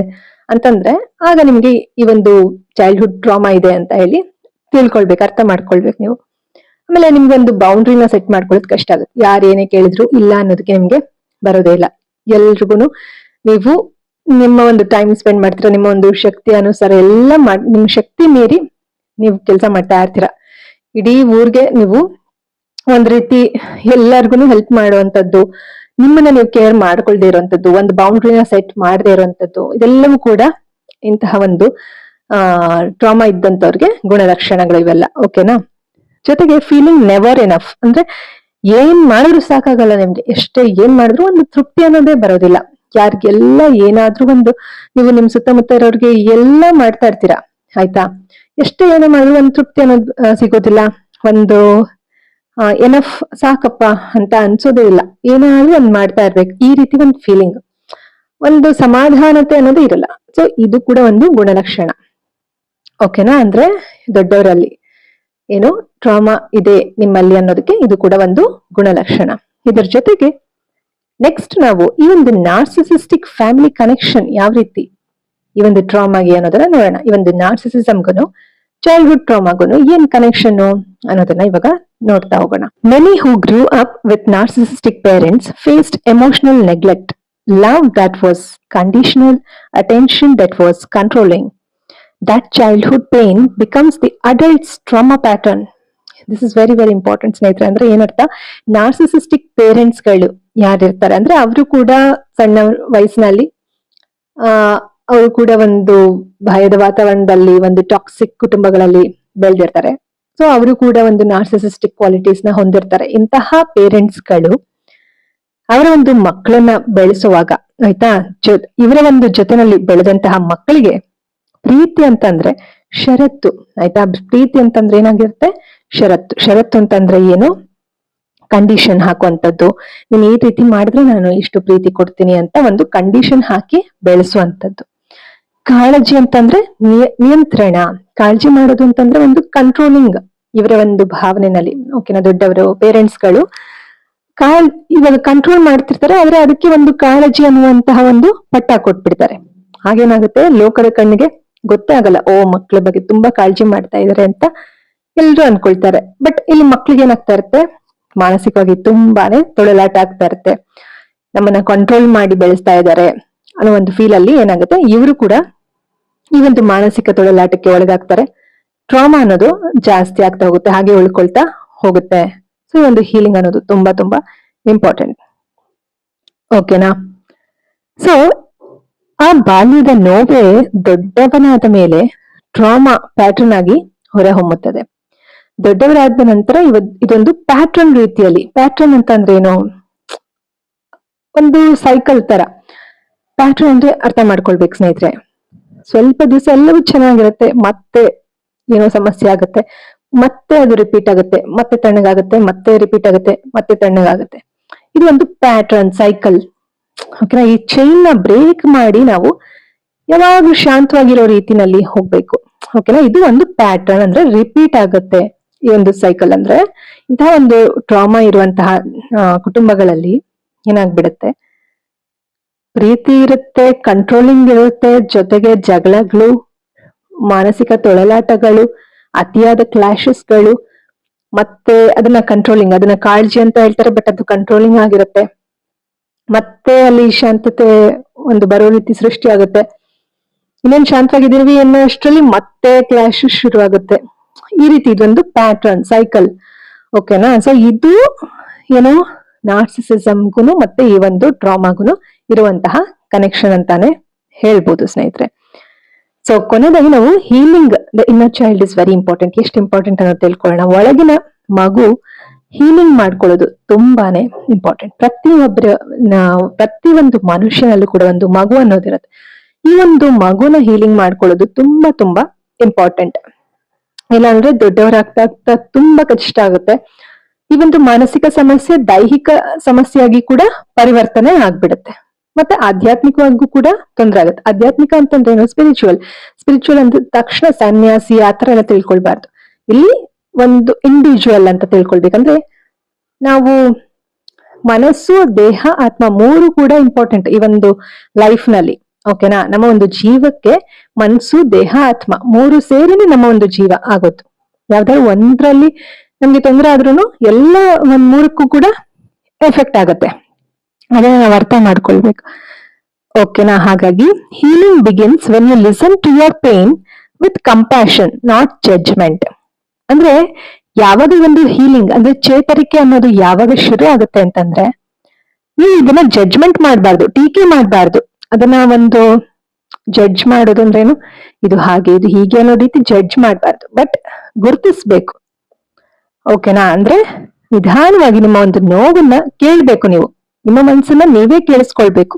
ಅಂತಂದ್ರೆ, ಆಗ ನಿಮ್ಗೆ ಈ ಒಂದು ಚೈಲ್ಡ್ಹುಡ್ ಡ್ರಾಮಾ ಇದೆ ಅಂತ ಹೇಳಿ ತಿಳ್ಕೊಳ್ಬೇಕು, ಅರ್ಥ ಮಾಡ್ಕೊಳ್ಬೇಕು ನೀವು. ಆಮೇಲೆ ನಿಮ್ಗೆ ಒಂದು ಬೌಂಡ್ರಿನ ಸೆಟ್ ಮಾಡ್ಕೊಳ್ಳೋದು ಕಷ್ಟ ಆಗುತ್ತೆ. ಯಾರು ಏನೇ ಕೇಳಿದ್ರು ಇಲ್ಲ ಅನ್ನೋದಕ್ಕೆ ನಿಮ್ಗೆ ಬರೋದೇ ಇಲ್ಲ. ಎಲ್ರಿಗೂ ನೀವು ನಿಮ್ಮ ಒಂದು ಟೈಮ್ ಸ್ಪೆಂಡ್ ಮಾಡ್ತೀರಾ, ನಿಮ್ಮ ಒಂದು ಶಕ್ತಿ ಅನುಸಾರ ಎಲ್ಲ ಮಾಡಿ, ನಿಮ್ಮ ಶಕ್ತಿ ಮೀರಿ ನೀವು ಕೆಲಸ ಮಾಡ್ತಾ ಇರ್ತೀರಾ. ಇಡೀ ಊರಿಗೆ ನೀವು ಒಂದ್ ರೀತಿ ಎಲ್ಲರಿಗೂ ಹೆಲ್ಪ್ ಮಾಡುವಂತದ್ದು ನಿಮ್ಮನ್ನ ನೀವು ಕೇರ್ ಮಾಡ್ಕೊಳ್ದೇ ಇರುವಂತದ್ದು ಒಂದು ಬೌಂಡ್ರಿನ ಸೆಟ್ ಮಾಡದೇ ಇರುವಂತದ್ದು ಇದೆಲ್ಲವೂ ಕೂಡ ಇಂತಹ ಒಂದು, ಆ ಟ್ರಾಮಾ ಇದ್ದಂತವ್ರಿಗೆ ಗುಣಲಕ್ಷಣಗಳು ಇವೆಲ್ಲ ಓಕೆನಾ ಜೊತೆಗೆ ಫೀಲಿಂಗ್ ನೆವರ್ ಎನಫ್ ಅಂದ್ರೆ ಏನ್ ಮಾಡಿದ್ರು ಸಾಕಾಗಲ್ಲ ನಿಮ್ಗೆ, ಎಷ್ಟೇ ಏನ್ ಮಾಡಿದ್ರು ಒಂದು ತೃಪ್ತಿ ಅನ್ನೋದೇ ಬರೋದಿಲ್ಲ. ಯಾರಿಗೆಲ್ಲ ಏನಾದ್ರೂ ಒಂದು ನೀವು ನಿಮ್ ಸುತ್ತಮುತ್ತ ಇರೋರಿಗೆ ಎಲ್ಲ ಮಾಡ್ತಾ ಇರ್ತೀರಾ? ಆಯ್ತಾ? ಎಷ್ಟೇ ಏನೋ ಮಾಡಿದ್ರು ಒಂದು ತೃಪ್ತಿ ಅನ್ನೋದು ಸಿಗೋದಿಲ್ಲ. ಒಂದು ಎನಫ್ ಸಾಕಪ್ಪ ಅಂತ ಅನ್ಸೋದೇ ಇಲ್ಲ. ಏನಾದ್ರೂ ಒಂದ್ ಮಾಡ್ತಾ ಇರ್ಬೇಕು. ಈ ರೀತಿ ಒಂದು ಫೀಲಿಂಗ್ ಒಂದು ಸಮಾಧಾನತೆ ಅನ್ನೋದು ಇರಲ್ಲ. ಸೊ ಇದು ಕೂಡ ಒಂದು ಗುಣಲಕ್ಷಣ. ಓಕೆನಾ? ಅಂದ್ರೆ ದೊಡ್ಡವರಲ್ಲಿ ಏನು ಟ್ರಾಮಾ ಇದೆ ನಿಮ್ಮಲ್ಲಿ ಅನ್ನೋದಕ್ಕೆ ಇದು ಕೂಡ ಒಂದು ಗುಣಲಕ್ಷಣ. ಇದರ ಜೊತೆಗೆ ನೆಕ್ಸ್ಟ್ ನಾವು ಈ ಒಂದು ನಾರ್ಸಿಸಿಸ್ಟಿಕ್ ಫ್ಯಾಮಿಲಿ ಕನೆಕ್ಷನ್ ಯಾವ ರೀತಿ? ಈ ಒಂದು ಟ್ರಾಮಾಗೆ ಅನ್ನೋದನ್ನ ನೋಡೋಣ. ಈ ಒಂದು ನಾರ್ಸಿಸಿಸಮ್ಗೂ ಚೈಲ್ಡ್ಹುಡ್ ಟ್ರಾಮಾಗೂ ಏನ್ ಕನೆಕ್ಷನ್ ಅನ್ನೋದನ್ನ ಇವಾಗ ನೋಡ್ತಾ ಹೋಗೋಣ. Many who grew up with narcissistic parents faced emotional neglect love that was conditional attention that was controlling that childhood pain becomes the adult's trauma pattern this is very very important ಸ್ನೇಹಿತರೆ, ಅಂದ್ರೆ ಏನರ್ಥ? Narcissistic ಪೇರೆಂಟ್ಸ್ಗಳು ಯಾರಿರ್ತಾರೆ ಅಂದ್ರೆ ಅವರು ಕೂಡ ಸಣ್ಣ ವಯಸ್ಸಿನಲ್ಲಿ, ಆ, ಅವರು ಕೂಡ ಒಂದು ಭಯದ ವಾತಾವರಣದಲ್ಲಿ, ಒಂದು ಟಾಕ್ಸಿಕ್ ಕುಟುಂಬಗಳಲ್ಲಿ ಬೆಳೆದಿರ್ತಾರೆ. ಸೊ ಅವರು ಕೂಡ ಒಂದು ನಾರ್ಸಿಸಿಸ್ಟಿಕ್ ಕ್ವಾಲಿಟೀಸ್ನ ಹೊಂದಿರ್ತಾರೆ. ಇಂತಹ ಪೇರೆಂಟ್ಸ್ಗಳು ಅವರ ಒಂದು ಮಕ್ಕಳನ್ನ ಬೆಳೆಸುವಾಗ, ಆಯ್ತಾ? ಇವರ ಒಂದು ಜೊತೆನಲ್ಲಿ ಬೆಳೆದಂತಹ ಮಕ್ಕಳಿಗೆ ಪ್ರೀತಿ ಅಂತಂದ್ರೆ ಷರತ್ತು, ಆಯ್ತಾ? ಪ್ರೀತಿ ಅಂತಂದ್ರೆ ಏನಾಗಿರುತ್ತೆ? ಷರತ್ತು. ಷರತ್ತು ಅಂತಂದ್ರೆ ಏನು? ಕಂಡೀಷನ್ ಹಾಕುವಂಥದ್ದು. ನೀನು ಈ ರೀತಿ ಮಾಡಿದ್ರೆ ನಾನು ಇಷ್ಟು ಪ್ರೀತಿ ಕೊಡ್ತೀನಿ ಅಂತ ಒಂದು ಕಂಡೀಷನ್ ಹಾಕಿ ಬೆಳೆಸುವಂಥದ್ದು. ಕಾಳಜಿ ಅಂತಂದ್ರೆ ನಿಯ- ನಿಯಂತ್ರಣ. ಕಾಳಜಿ ಮಾಡೋದು ಅಂತಂದ್ರೆ ಒಂದು ಕಂಟ್ರೋಲಿಂಗ್ ಇವರ ಒಂದು ಭಾವನೆನಲ್ಲಿ. ಓಕೆನಾ, ದೊಡ್ಡವರು ಪೇರೆಂಟ್ಸ್ಗಳು ಕಾಳ್, ಇವಾಗ ಕಂಟ್ರೋಲ್ ಮಾಡ್ತಿರ್ತಾರೆ, ಆದ್ರೆ ಅದಕ್ಕೆ ಒಂದು ಕಾಳಜಿ ಅನ್ನುವಂತಹ ಒಂದು ಪಟ್ಟ ಕೊಟ್ಬಿಡ್ತಾರೆ. ಹಾಗೇನಾಗುತ್ತೆ? ಲೋಕದ ಕಣ್ಣಿಗೆ ಗೊತ್ತೇ ಆಗಲ್ಲ, ಓ, ಮಕ್ಳ ಬಗ್ಗೆ ತುಂಬಾ ಕಾಳಜಿ ಮಾಡ್ತಾ ಇದಾರೆ ಅಂತ ಎಲ್ರು ಅನ್ಕೊಳ್ತಾರೆ. ಬಟ್ ಇಲ್ಲಿ ಮಕ್ಳಿಗೆ ಏನಾಗ್ತಾ ಇರುತ್ತೆ? ಮಾನಸಿಕವಾಗಿ ತುಂಬಾನೇ ತೊಳಲಾಟ ಆಗ್ತಾ ಇರುತ್ತೆ ನಮ್ಮನ್ನ ಕಂಟ್ರೋಲ್ ಮಾಡಿ ಬೆಳೆಸ್ತಾ ಇದ್ದಾರೆ ಅನ್ನೋ ಒಂದು ಫೀಲ್ ಅಲ್ಲಿ ಏನಾಗುತ್ತೆ? ಇವರು ಕೂಡ ಈ ಒಂದು ಮಾನಸಿಕ ತೊಳಲಾಟಕ್ಕೆ ಒಳಗಾಗ್ತಾರೆ. ಟ್ರಾಮಾ ಅನ್ನೋದು ಜಾಸ್ತಿ ಆಗ್ತಾ ಹೋಗುತ್ತೆ, ಹಾಗೆ ಉಳ್ಕೊಳ್ತಾ ಹೋಗುತ್ತೆ. ಸೊ ಈ ಒಂದು ಹೀಲಿಂಗ್ ಅನ್ನೋದು ತುಂಬಾ ತುಂಬಾ ಇಂಪಾರ್ಟೆಂಟ್ ಓಕೆನಾ ಸೊ ಆ ಬಾಲ್ಯದ ನೋವೇ ದೊಡ್ಡವನಾದ ಮೇಲೆ ಟ್ರಾಮಾ ಪ್ಯಾಟರ್ನ್ ಆಗಿ ಹೊರಹೊಮ್ಮುತ್ತದೆ. ದೊಡ್ಡವರಾದ ನಂತರ ಇವ ಇದೊಂದು ಪ್ಯಾಟ್ರನ್ ರೀತಿಯಲ್ಲಿ. ಪ್ಯಾಟ್ರನ್ ಅಂತ ಅಂದ್ರೆ ಏನು ಒಂದು ಸೈಕಲ್ ತರ. ಪ್ಯಾಟ್ರನ್ ಅಂದ್ರೆ ಅರ್ಥ ಮಾಡ್ಕೊಳ್ಬೇಕು ಸ್ನೇಹಿತರೆ. ಸ್ವಲ್ಪ ದಿವಸ ಎಲ್ಲವೂ ಚೆನ್ನಾಗಿರುತ್ತೆ, ಮತ್ತೆ ಏನೋ ಸಮಸ್ಯೆ ಆಗುತ್ತೆ, ಮತ್ತೆ ಅದು ರಿಪೀಟ್ ಆಗುತ್ತೆ, ಮತ್ತೆ ತಣ್ಣಗಾಗುತ್ತೆ, ಮತ್ತೆ ರಿಪೀಟ್ ಆಗುತ್ತೆ, ಮತ್ತೆ ತಣ್ಣಗಾಗುತ್ತೆ. ಇದು ಒಂದು ಪ್ಯಾಟ್ರನ್ ಸೈಕಲ್ ಓಕೆನಾ ಈ ಚೈನ್ನ ಬ್ರೇಕ್ ಮಾಡಿ ನಾವು ಯಾವಾಗ್ಲೂ ಶಾಂತವಾಗಿರೋ ರೀತಿನಲ್ಲಿ ಹೋಗ್ಬೇಕು. ಓಕೆನಾ ಇದು ಒಂದು ಪ್ಯಾಟರ್ನ್ ಅಂದ್ರೆ ರಿಪೀಟ್ ಆಗುತ್ತೆ. ಈ ಒಂದು ಸೈಕಲ್ ಅಂದ್ರೆ ಇಂತಹ ಒಂದು ಟ್ರಾಮಾ ಇರುವಂತಹ ಕುಟುಂಬಗಳಲ್ಲಿ ಏನಾಗ್ಬಿಡುತ್ತೆ? ಪ್ರೀತಿ ಇರುತ್ತೆ ಕಂಟ್ರೋಲಿಂಗ್ ಇರುತ್ತೆ, ಜೊತೆಗೆ ಜಗಳಗಳು, ಮಾನಸಿಕ ತೊಳಲಾಟಗಳು, ಅತಿಯಾದ ಕ್ಲಾಶಸ್ಗಳು ಮತ್ತೆ ಅದನ್ನ ಕಂಟ್ರೋಲಿಂಗ್ ಅದನ್ನ ಕಾಳಜಿ ಅಂತ ಹೇಳ್ತಾರೆ ಬಟ್ ಅದು ಕಂಟ್ರೋಲಿಂಗ್ ಆಗಿರುತ್ತೆ. ಮತ್ತೆ ಅಲ್ಲಿ ಶಾಂತತೆ ಒಂದು ಬರೋ ರೀತಿ ಸೃಷ್ಟಿ ಆಗುತ್ತೆ ಇನ್ನೇನ್ ಶಾಂತವಾಗಿದ್ದೀವಿ ಅನ್ನೋ ಮತ್ತೆ ಕ್ಲಾಶ್ ಶುರುವಾಗುತ್ತೆ. ಈ ರೀತಿ ಇದೊಂದು ಪ್ಯಾಟರ್ನ್ ಸೈಕಲ್ ಓಕೆನಾ ಸೊ ಇದು, ಏನು ನಾರ್ಸಿಸಿಸಮ್ಗೂ ಮತ್ತೆ ಈ ಒಂದು ಟ್ರಾಮಾಗೂ ಇರುವಂತಹ ಕನೆಕ್ಷನ್ ಅಂತಾನೆ ಹೇಳ್ಬೋದು ಸ್ನೇಹಿತರೆ. ಸೊ ಕೊನೆದಾಗಿ ನಾವು healing the inner child is very important ಎಷ್ಟು ಇಂಪಾರ್ಟೆಂಟ್ ಅನ್ನೋದು ತಿಳ್ಕೊಳ್ಳೋಣ. ಒಳಗಿನ ಮಗು ಹೀಲಿಂಗ್ ಮಾಡ್ಕೊಳ್ಳೋದು ತುಂಬಾನೇ ಇಂಪಾರ್ಟೆಂಟ್ ಪ್ರತಿಯೊಬ್ಬರ ಪ್ರತಿ ಒಂದು ಮನುಷ್ಯನಲ್ಲೂ ಕೂಡ ಒಂದು ಮಗು ಅನ್ನೋದಿರುತ್ತೆ. ಈ ಒಂದು ಮಗುನ ಹೀಲಿಂಗ್ ಮಾಡ್ಕೊಳ್ಳೋದು ತುಂಬಾ ತುಂಬಾ ಇಂಪಾರ್ಟೆಂಟ್ ಇಲ್ಲಾಂದ್ರೆ ದೊಡ್ಡವರಾಗ್ತಾ ಆಗ್ತಾ ತುಂಬಾ ಕಷ್ಟ ಆಗುತ್ತೆ. ಈ ಒಂದು ಮಾನಸಿಕ ಸಮಸ್ಯೆ, ದೈಹಿಕ ಸಮಸ್ಯೆಯಾಗಿ ಕೂಡ ಪರಿವರ್ತನೆ ಆಗ್ಬಿಡುತ್ತೆ. ಮತ್ತೆ ಆಧ್ಯಾತ್ಮಿಕವಾಗೂ ಕೂಡ ತೊಂದರೆ ಆಗುತ್ತೆ. ಆಧ್ಯಾತ್ಮಿಕ ಅಂತಂದ್ರೆ ಏನು? ಸ್ಪಿರಿಚುವಲ್ ಸ್ಪಿರಿಚುವಲ್ ಅಂದ್ರೆ ತಕ್ಷಣ ಸನ್ಯಾಸಿ ಆತರ ಎಲ್ಲ ತಿಳ್ಕೊಳ್ಬಾರ್ದು. ಇಲ್ಲಿ ಒಂದು ಇಂಡಿವಿಜುವಲ್ ಅಂತ ತಿಳ್ಕೊಳ್ಬೇಕಂದ್ರೆ ನಾವು ಮನಸ್ಸು, ದೇಹ, ಆತ್ಮ ಮೂರು ಕೂಡ ಇಂಪಾರ್ಟೆಂಟ್ ಈ ಒಂದು ಲೈಫ್ನಲ್ಲಿ. ಓಕೆನಾ? ನಮ್ಮ ಒಂದು ಜೀವಕ್ಕೆ ಮನಸ್ಸು, ದೇಹ, ಆತ್ಮ ಮೂರು ಸೇರಿನೇ ನಮ್ಮ ಒಂದು ಜೀವ ಆಗೋದು. ಯಾವ್ದಾದ್ರು ಒಂದ್ರಲ್ಲಿ ನಮ್ಗೆ ತೊಂದರೆ ಆದ್ರೂ ಎಲ್ಲ ಒಂದ್ ಮೂರಕ್ಕೂ ಕೂಡ ಎಫೆಕ್ಟ್ ಆಗತ್ತೆ. ಅದನ್ನ ನಾವು ಅರ್ಥ ಮಾಡ್ಕೊಳ್ಬೇಕು. ಓಕೆನಾ? ಹಾಗಾಗಿ healing begins when you listen to your pain with compassion not judgement ಅಂದ್ರೆ ಯಾವಾಗ ಒಂದು ಹೀಲಿಂಗ್ ಅಂದ್ರೆ ಚೇತರಿಕೆ ಅನ್ನೋದು ಯಾವಾಗ ಶುರು ಆಗುತ್ತೆ ಅಂತಂದ್ರೆ ನೀವು ಇದನ್ನ ಜಡ್ಜ್ಮೆಂಟ್ ಮಾಡಬಾರ್ದು, ಟೀಕೆ ಮಾಡಬಾರ್ದು. ಅದನ್ನ ಒಂದು ಜಡ್ಜ್ ಮಾಡೋದು ಅಂದ್ರೇನು? ಇದು ಹಾಗೆ, ಇದು ಹೀಗೆ ಅನ್ನೋ ರೀತಿ ಜಡ್ಜ್ ಮಾಡಬಾರ್ದು. ಬಟ್ ಗುರುತಿಸ್ಬೇಕು. ಓಕೆನಾ ಅಂದ್ರೆ ನಿಧಾನವಾಗಿ ನಿಮ್ಮ ಒಂದು ನೋವನ್ನ ಕೇಳಬೇಕು ನೀವು. ನಿಮ್ಮ ಮನಸ್ಸನ್ನ ನೀವೇ ಕೇಳಿಸ್ಕೊಳ್ಬೇಕು.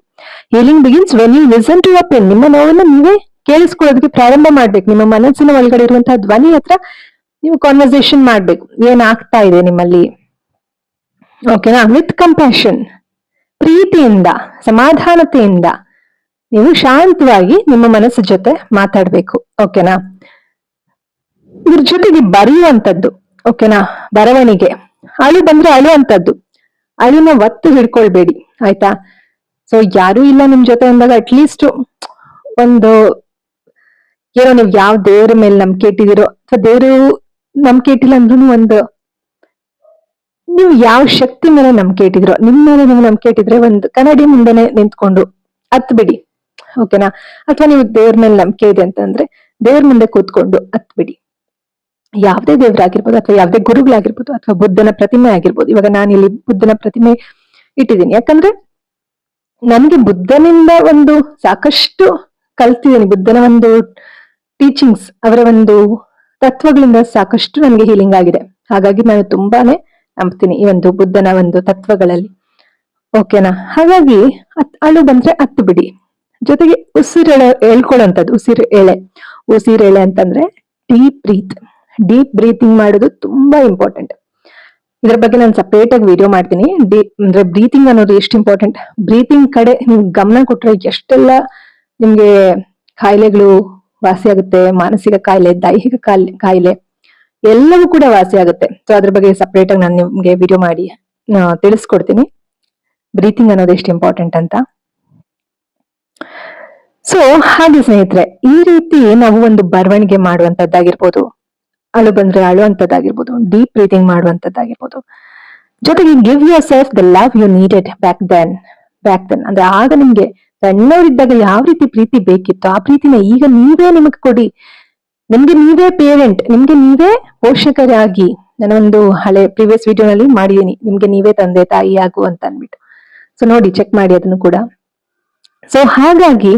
Healing begins when you listen to your pain ನಿಮ್ಮ ನೋವನ್ನ ನೀವೇ ಕೇಳಿಸ್ಕೊಳ್ಳೋದಕ್ಕೆ ಪ್ರಾರಂಭ ಮಾಡ್ಬೇಕು. ನಿಮ್ಮ ಮನಸ್ಸಿನ ಒಳಗಡೆ ಇರುವಂತಹ ಧ್ವನಿ ಹತ್ರ ನೀವು ಕಾನ್ವರ್ಸೇಷನ್ ಮಾಡ್ಬೇಕು. ಏನಾಗ್ತಾ ಇದೆ ನಿಮ್ಮಲ್ಲಿ? ಓಕೆನಾ ವಿತ್ ಕಂಪ್ಯಾಷನ್ ಪ್ರೀತಿಯಿಂದ, ಸಮಾಧಾನತೆಯಿಂದ ನೀವು ಶಾಂತವಾಗಿ ನಿಮ್ಮ ಮನಸ್ಸು ಜೊತೆ ಮಾತಾಡ್ಬೇಕು, ಓಕೆನಾ? ಇದ್ರ ಜೊತೆಗೆ ಬರೆಯುವಂಥದ್ದು, ಓಕೆನಾ? ಬರವಣಿಗೆ. ಅಳು ಬಂದ್ರೆ ಅಳು ಅಂತದ್ದು ಅಳುನ ಒತ್ತು ಹಿಡ್ಕೊಳ್ಬೇಡಿ, ಆಯ್ತಾ? ಸೊ ಯಾರು ಇಲ್ಲ ನಿಮ್ ಜೊತೆ ಅಂದಾಗ ಅಟ್ಲೀಸ್ಟ್ ಒಂದು, ಏನೋ ನೀವು ಯಾವ ದೇವ್ರ ಮೇಲೆ ನಂಬಿಕೆ ಇಟ್ಟಿದಿರೋ ಅಥವಾ ದೇವರು ನಂಬಿಕೆ ಇಟ್ಟಿಲ್ಲ ಅಂದ್ರೂ ಒಂದು, ನೀವು ಯಾವ ಶಕ್ತಿ ಮೇಲೆ ನಂಬಿಕೆ ಇಟ್ಟಿದ್ರೋ ನಿಮ್ ಮೇಲೆ ನೀವು ನಂಬಿಕೆ ಇಟ್ಟಿದ್ರೆ ಒಂದು ಕನ್ನಡಿ ಮುಂದೆನೆ ನಿಂತ್ಕೊಂಡು ಹತ್ ಬಿಡಿ ಓಕೆನಾ ಅಥವಾ ನೀವು ದೇವ್ರ ಮೇಲೆ ನಂಬಿಕೆ ಇದೆ ಅಂತಂದ್ರೆ ದೇವ್ರ ಮುಂದೆ ಕೂತ್ಕೊಂಡು ಹತ್ಬಿಡಿ ಯಾವ್ದೇ ದೇವ್ರಾಗಿರ್ಬೋದು ಅಥವಾ ಯಾವ್ದೇ ಗುರುಗಳಾಗಿರ್ಬೋದು ಅಥವಾ ಬುದ್ಧನ ಪ್ರತಿಮೆ ಆಗಿರ್ಬೋದು. ಇವಾಗ ನಾನು ಇಲ್ಲಿ ಬುದ್ಧನ ಪ್ರತಿಮೆ ಇಟ್ಟಿದ್ದೀನಿ. ಯಾಕಂದ್ರೆ ನನ್ಗೆ ಬುದ್ಧನಿಂದ ಒಂದು ಸಾಕಷ್ಟು ಕಲ್ತಿದ್ದೀನಿ. ಬುದ್ಧನ ಒಂದು ಟೀಚಿಂಗ್ಸ್ ಅವರ ಒಂದು ತತ್ವಗಳಿಂದ ಸಾಕಷ್ಟು ನನಗೆ ಹೀಲಿಂಗ್ ಆಗಿದೆ. ಹಾಗಾಗಿ ನಾನು ತುಂಬಾನೇ ನಂಬ್ತೀನಿ ಈ ಒಂದು ಬುದ್ಧನ ಒಂದು ತತ್ವಗಳಲ್ಲಿ. ಓಕೆನಾ ಹಾಗಾಗಿ ಅಳು ಬಂದ್ರೆ ಹತ್ತು ಬಿಡಿ. ಜೊತೆಗೆ ಉಸಿರೆಳೆ ಹೇಳ್ಕೊಳ್ಳೋಂಥದ್ದು ಉಸಿರು ಎಳೆ ಉಸಿರೆಳೆ ಅಂತಂದ್ರೆ ಡೀಪ್ ಬ್ರೀತ್ ಡೀಪ್ ಬ್ರೀತಿಂಗ್ ಮಾಡೋದು ತುಂಬಾ ಇಂಪಾರ್ಟೆಂಟ್ ಇದ್ರ ಬಗ್ಗೆ ನಾನು ಸಪರೇಟ್ ಆಗಿ ವಿಡಿಯೋ ಮಾಡ್ತೀನಿ. ಡೀಪ್ ಅಂದ್ರೆ ಬ್ರೀತಿಂಗ್ ಅನ್ನೋದು ಎಷ್ಟು ಇಂಪಾರ್ಟೆಂಟ್ ಬ್ರೀತಿಂಗ್ ಕಡೆ ನೀವು ಗಮನ ಕೊಟ್ರೆ ಎಷ್ಟೆಲ್ಲ ನಿಮ್ಗೆ ಕಾಯಿಲೆಗಳು ವಾಸಿ ಆಗುತ್ತೆ, ಮಾನಸಿಕ ಕಾಯಿಲೆ, ದೈಹಿಕ ಕಾಯಿಲೆ ಎಲ್ಲವೂ ಕೂಡ ವಾಸಿ ಆಗುತ್ತೆ. ಸೊ ಅದ್ರ ಬಗ್ಗೆ ಸಪ್ರೇಟ್ ಆಗಿ ನಾನು ನಿಮ್ಗೆ ವಿಡಿಯೋ ಮಾಡಿ ತಿಳಿಸ್ಕೊಡ್ತೀನಿ. ಬ್ರೀತಿಂಗ್ ಅನ್ನೋದು ಎಷ್ಟು ಇಂಪಾರ್ಟೆಂಟ್ ಅಂತ. ಸೊ ಹಾಗೆ ಸ್ನೇಹಿತರೆ, ಈ ರೀತಿ ನಾವು ಒಂದು ಬರವಣಿಗೆ ಮಾಡುವಂತದ್ದಾಗಿರ್ಬೋದು, ಅಳು ಬಂದ್ರೆ ಅಳುವಂತದ್ದಾಗಿರ್ಬೋದು ಡೀಪ್ ಬ್ರೀತಿಂಗ್ ಮಾಡುವಂತದ್ದಾಗಿರ್ಬೋದು. ಜೊತೆಗೆ give yourself the love you needed back then back then ಅಂದ್ರೆ ಆಗ ನಿಮ್ಗೆ ಸಣ್ಣವರಿದ್ದಾಗ ಯಾವ ರೀತಿ ಪ್ರೀತಿ ಬೇಕಿತ್ತು, ಆ ಪ್ರೀತಿನ ಈಗ ನೀವೇ ನಿಮಗೆ ಕೊಡಿ. ನಿಮ್ಗೆ ನೀವೇ ಪೇರೆಂಟ್ ನಿಮ್ಗೆ ನೀವೇ ಪೋಷಕರಾಗಿ. ನಾನು ಒಂದು ಹಳೆ ಪ್ರಿವಿಯಸ್ ವಿಡಿಯೋನಲ್ಲಿ ಮಾಡಿದೀನಿ ನಿಮ್ಗೆ ನೀವೇ ತಂದೆ, ತಾಯಿ ಆಗು ಅಂತ ಅಂದ್ಬಿಟ್ಟು. ಸೊ ನೋಡಿ ಚೆಕ್ ಮಾಡಿ ಅದನ್ನು ಕೂಡ. ಸೊ ಹಾಗಾಗಿ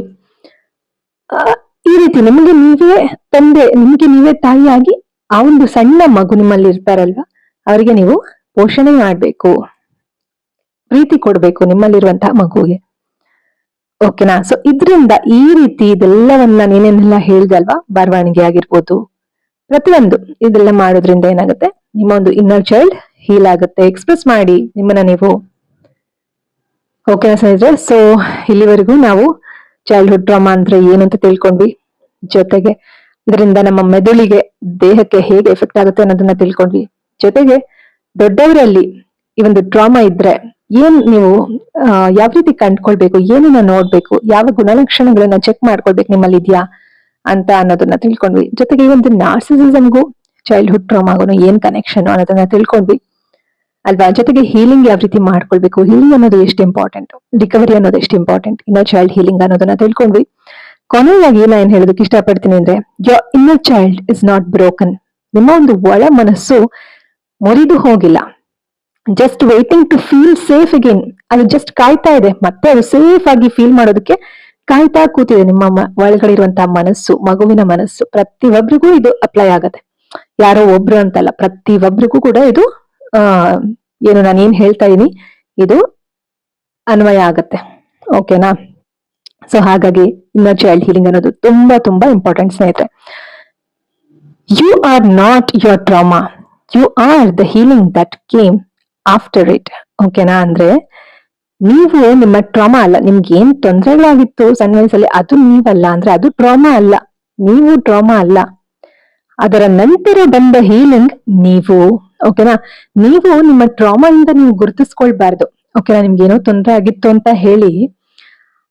ಈ ರೀತಿ ನಿಮಗೆ ನೀವೇ ತಂದೆ, ನಿಮಗೆ ನೀವೇ ತಾಯಿಯಾಗಿ ಆ ಒಂದು ಸಣ್ಣ ಮಗು ನಿಮ್ಮಲ್ಲಿ ಇರ್ತಾರಲ್ವಾ ಅವರಿಗೆ ನೀವು ಪೋಷಣೆ ಮಾಡಬೇಕು, ಪ್ರೀತಿ ಕೊಡಬೇಕು ನಿಮ್ಮಲ್ಲಿರುವಂತಹ ಮಗುಗೆ ಓಕೆನಾ ಸೊ ಇದರಿಂದ ಈ ರೀತಿ ಇದೆಲ್ಲವನ್ನ ನೀನೇನೆಲ್ಲ ಹೇಳ್ದಲ್ವಾ ಬರವಣಿಗೆ ಆಗಿರ್ಬೋದು. ಪ್ರತಿಯೊಂದು ಇದೆಲ್ಲ ಮಾಡೋದ್ರಿಂದ ಏನಾಗುತ್ತೆ? ನಿಮ್ಮ ಒಂದು ಇನ್ನರ್ ಚೈಲ್ಡ್ ಹೀಲ್ ಆಗುತ್ತೆ. ಎಕ್ಸ್ಪ್ರೆಸ್ ಮಾಡಿ ನಿಮ್ಮನ್ನ ನೀವು. ಓಕೆನಾ ಸ್ನೇಹಿತರೆ? ಸೊ ಇಲ್ಲಿವರೆಗೂ ನಾವು ಚೈಲ್ಡ್ಹುಡ್ ಡ್ರಾಮಾ ಅಂದ್ರೆ ಅಂತ ತಿಳ್ಕೊಂಡ್ವಿ? ಜೊತೆಗೆ ಇದರಿಂದ ನಮ್ಮ ಮೆದುಳಿಗೆ ದೇಹಕ್ಕೆ ಹೇಗೆ ಎಫೆಕ್ಟ್ ಆಗುತ್ತೆ ಅನ್ನೋದನ್ನ ತಿಳ್ಕೊಂಡ್ವಿ. ಜೊತೆಗೆ ದೊಡ್ಡವರಲ್ಲಿ ಈ ಒಂದು ಡ್ರಾಮಾ ಇದ್ರೆ ಏನ್ ನೀವು ಯಾವ ರೀತಿ ಕಂಡ್ಕೊಳ್ಬೇಕು? ಏನನ್ನ ನೋಡ್ಬೇಕು? ಯಾವ ಗುಣಲಕ್ಷಣಗಳನ್ನ ಚೆಕ್ ಮಾಡ್ಕೊಳ್ಬೇಕು ನಿಮ್ಮಲ್ಲಿ ಇದೆಯಾ ಅಂತ ಅನ್ನೋದನ್ನ ತಿಳ್ಕೊಂಡ್ವಿ. ಜೊತೆಗೆ ಈ ಒಂದು ನಾರ್ಸಿಸಮ್ಗೂ ಚೈಲ್ಡ್ಹುಡ್ ಟ್ರಾಮಾಗೂ ಏನ್ ಕನೆಕ್ಷನ್ ಅನ್ನೋದನ್ನ ತಿಳ್ಕೊಂಡ್ವಿ. ಅಲ್ವಾ? ಜೊತೆಗೆ ಹೀಲಿಂಗ್ ಯಾವ ರೀತಿ ಮಾಡ್ಕೊಳ್ಬೇಕು? ಹೀಲಿಂಗ್ ಅನ್ನೋದು ಎಷ್ಟು ಇಂಪಾರ್ಟೆಂಟ್ ರಿಕವರಿ ಅನ್ನೋದು ಎಷ್ಟು ಇಂಪಾರ್ಟೆಂಟ್ ಇನ್ನರ್ ಚೈಲ್ಡ್ ಹೀಲಿಂಗ್ ಅನ್ನೋದನ್ನ ತಿಳ್ಕೊಂಡ್ವಿ. ಕೊನೆಯಾಗಿ ನಾ ಏನ್ ಹೇಳೋದಕ್ಕೆ ಇಷ್ಟಪಡ್ತೀನಿ ಅಂದ್ರೆ your inner child is not broken ನಿಮ್ಮ ಒಂದು ಒಳ ಮನಸ್ಸು ಮುರಿದು ಹೋಗಿಲ್ಲ. Just waiting to feel safe again ಅದು ಜಸ್ಟ್ ಕಾಯ್ತಾ ಇದೆ. ಮತ್ತೆ ಅದು ಸೇಫ್ ಆಗಿ ಫೀಲ್ ಮಾಡೋದಕ್ಕೆ ಕಾಯ್ತಾ ಕೂತಿದೆ ನಿಮ್ಮ ಒಳಗಡೆ ಇರುವಂತಹ ಮನಸ್ಸು, ಮಗುವಿನ ಮನಸ್ಸು. ಪ್ರತಿ ಒಬ್ರಿಗೂ ಇದು ಅಪ್ಲೈ ಆಗತ್ತೆ. ಯಾರೋ ಒಬ್ರು ಅಂತಲ್ಲ ಪ್ರತಿ ಒಬ್ರಿಗೂ ಕೂಡ ಇದು ಆ, ಏನು ನಾನು ಏನ್ ಹೇಳ್ತಾ ಇದೀನಿ? ಇದು ಅನ್ವಯ ಆಗತ್ತೆ. ಓಕೆನಾ ಸೊ ಹಾಗಾಗಿ ಇನ್ನರ್ ಚೈಲ್ಡ್ ಹೀಲಿಂಗ್ ಅನ್ನೋದು ತುಂಬಾ ತುಂಬಾ ಇಂಪಾರ್ಟೆಂಟ್ ಸ್ನೇಹಿತರೆ. You are not your trauma you are the healing that came after it ಓಕೆನಾ ಅಂದ್ರೆ ನೀವು ನಿಮ್ಮ ಟ್ರಾಮಾ ಅಲ್ಲ. ನಿಮ್ಗೆ ಏನ್ ತೊಂದರೆಗಳಾಗಿತ್ತು ಸಣ್ಣ ವಯಸ್ಸಲ್ಲಿ, ಅದು ನೀವಲ್ಲ. ಅಂದ್ರೆ ಅದು ಟ್ರಾಮಾ ಅಲ್ಲ. ನೀವು ಟ್ರಾಮಾ ಅಲ್ಲ. ಅದರ ನಂತರ ಬಂದ ಹೀಲಿಂಗ್ ನೀವು ಓಕೆನಾ ನೀವು ನಿಮ್ಮ ಟ್ರಾಮಾ ಇಂದ ನೀವು ಗುರುತಿಸ್ಕೊಳ್ಬಾರ್ದು. ಓಕೆನಾ ನಿಮ್ಗೆ ಏನೋ ತೊಂದರೆ ಆಗಿತ್ತು ಅಂತ ಹೇಳಿ,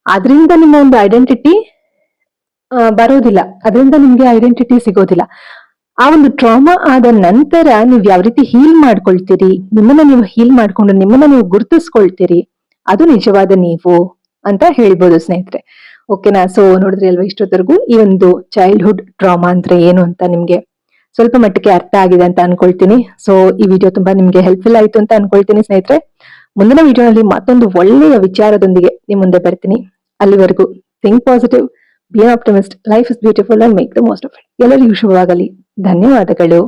ಅದರಿಂದ ನಿಮ್ಮ ಒಂದು ಐಡೆಂಟಿಟಿ ಬರೋದಿಲ್ಲ. ಅದರಿಂದ ನಿಮ್ಗೆ ಐಡೆಂಟಿಟಿ ಸಿಗೋದಿಲ್ಲ. ಆ ಒಂದು ಟ್ರಾಮಾ ಆದ ನಂತರ ನೀವು ಯಾವ ರೀತಿ ಹೀಲ್ ಮಾಡ್ಕೊಳ್ತೀರಿ? ನಿಮ್ಮನ್ನ ನೀವು ಹೀಲ್ ಮಾಡ್ಕೊಂಡು ನಿಮ್ಮನ್ನ ನೀವು ಗುರುತಿಸ್ಕೊಳ್ತೀರಿ? ಅದು ನಿಜವಾದ ನೀವು ಅಂತ ಹೇಳ್ಬೋದು ಸ್ನೇಹಿತರೆ. ಓಕೆನಾ ಸೊ ನೋಡಿದ್ರಿ ಅಲ್ವಾ, ಇಷ್ಟೊತ್ತರೆಗೂ ಈ ಒಂದು ಚೈಲ್ಡ್ಹುಡ್ ಡ್ರಾಮಾ ಅಂದ್ರೆ ಏನು ಅಂತ ನಿಮ್ಗೆ ಸ್ವಲ್ಪ ಮಟ್ಟಿಗೆ ಅರ್ಥ ಆಗಿದೆ ಅಂತ ಅನ್ಕೊಳ್ತೀನಿ. ಸೊ ಈ ವಿಡಿಯೋ ತುಂಬಾ ನಿಮ್ಗೆ ಹೆಲ್ಪ್ಫುಲ್ ಆಯ್ತು ಅಂತ ಅನ್ಕೊಳ್ತೀನಿ ಸ್ನೇಹಿತರೆ. ಮುಂದಿನ ವಿಡಿಯೋನಲ್ಲಿ ಮತ್ತೊಂದು ಒಳ್ಳೆಯ ವಿಚಾರದೊಂದಿಗೆ ನಿಮ್ ಮುಂದೆ ಬರ್ತೀನಿ. ಅಲ್ಲಿವರೆಗೂ think positive be optimist life is beautiful and make the most of it ಎಲ್ಲರಿಗೂ ಶುಭವಾಗಲಿ. ಧನ್ಯವಾದಗಳು.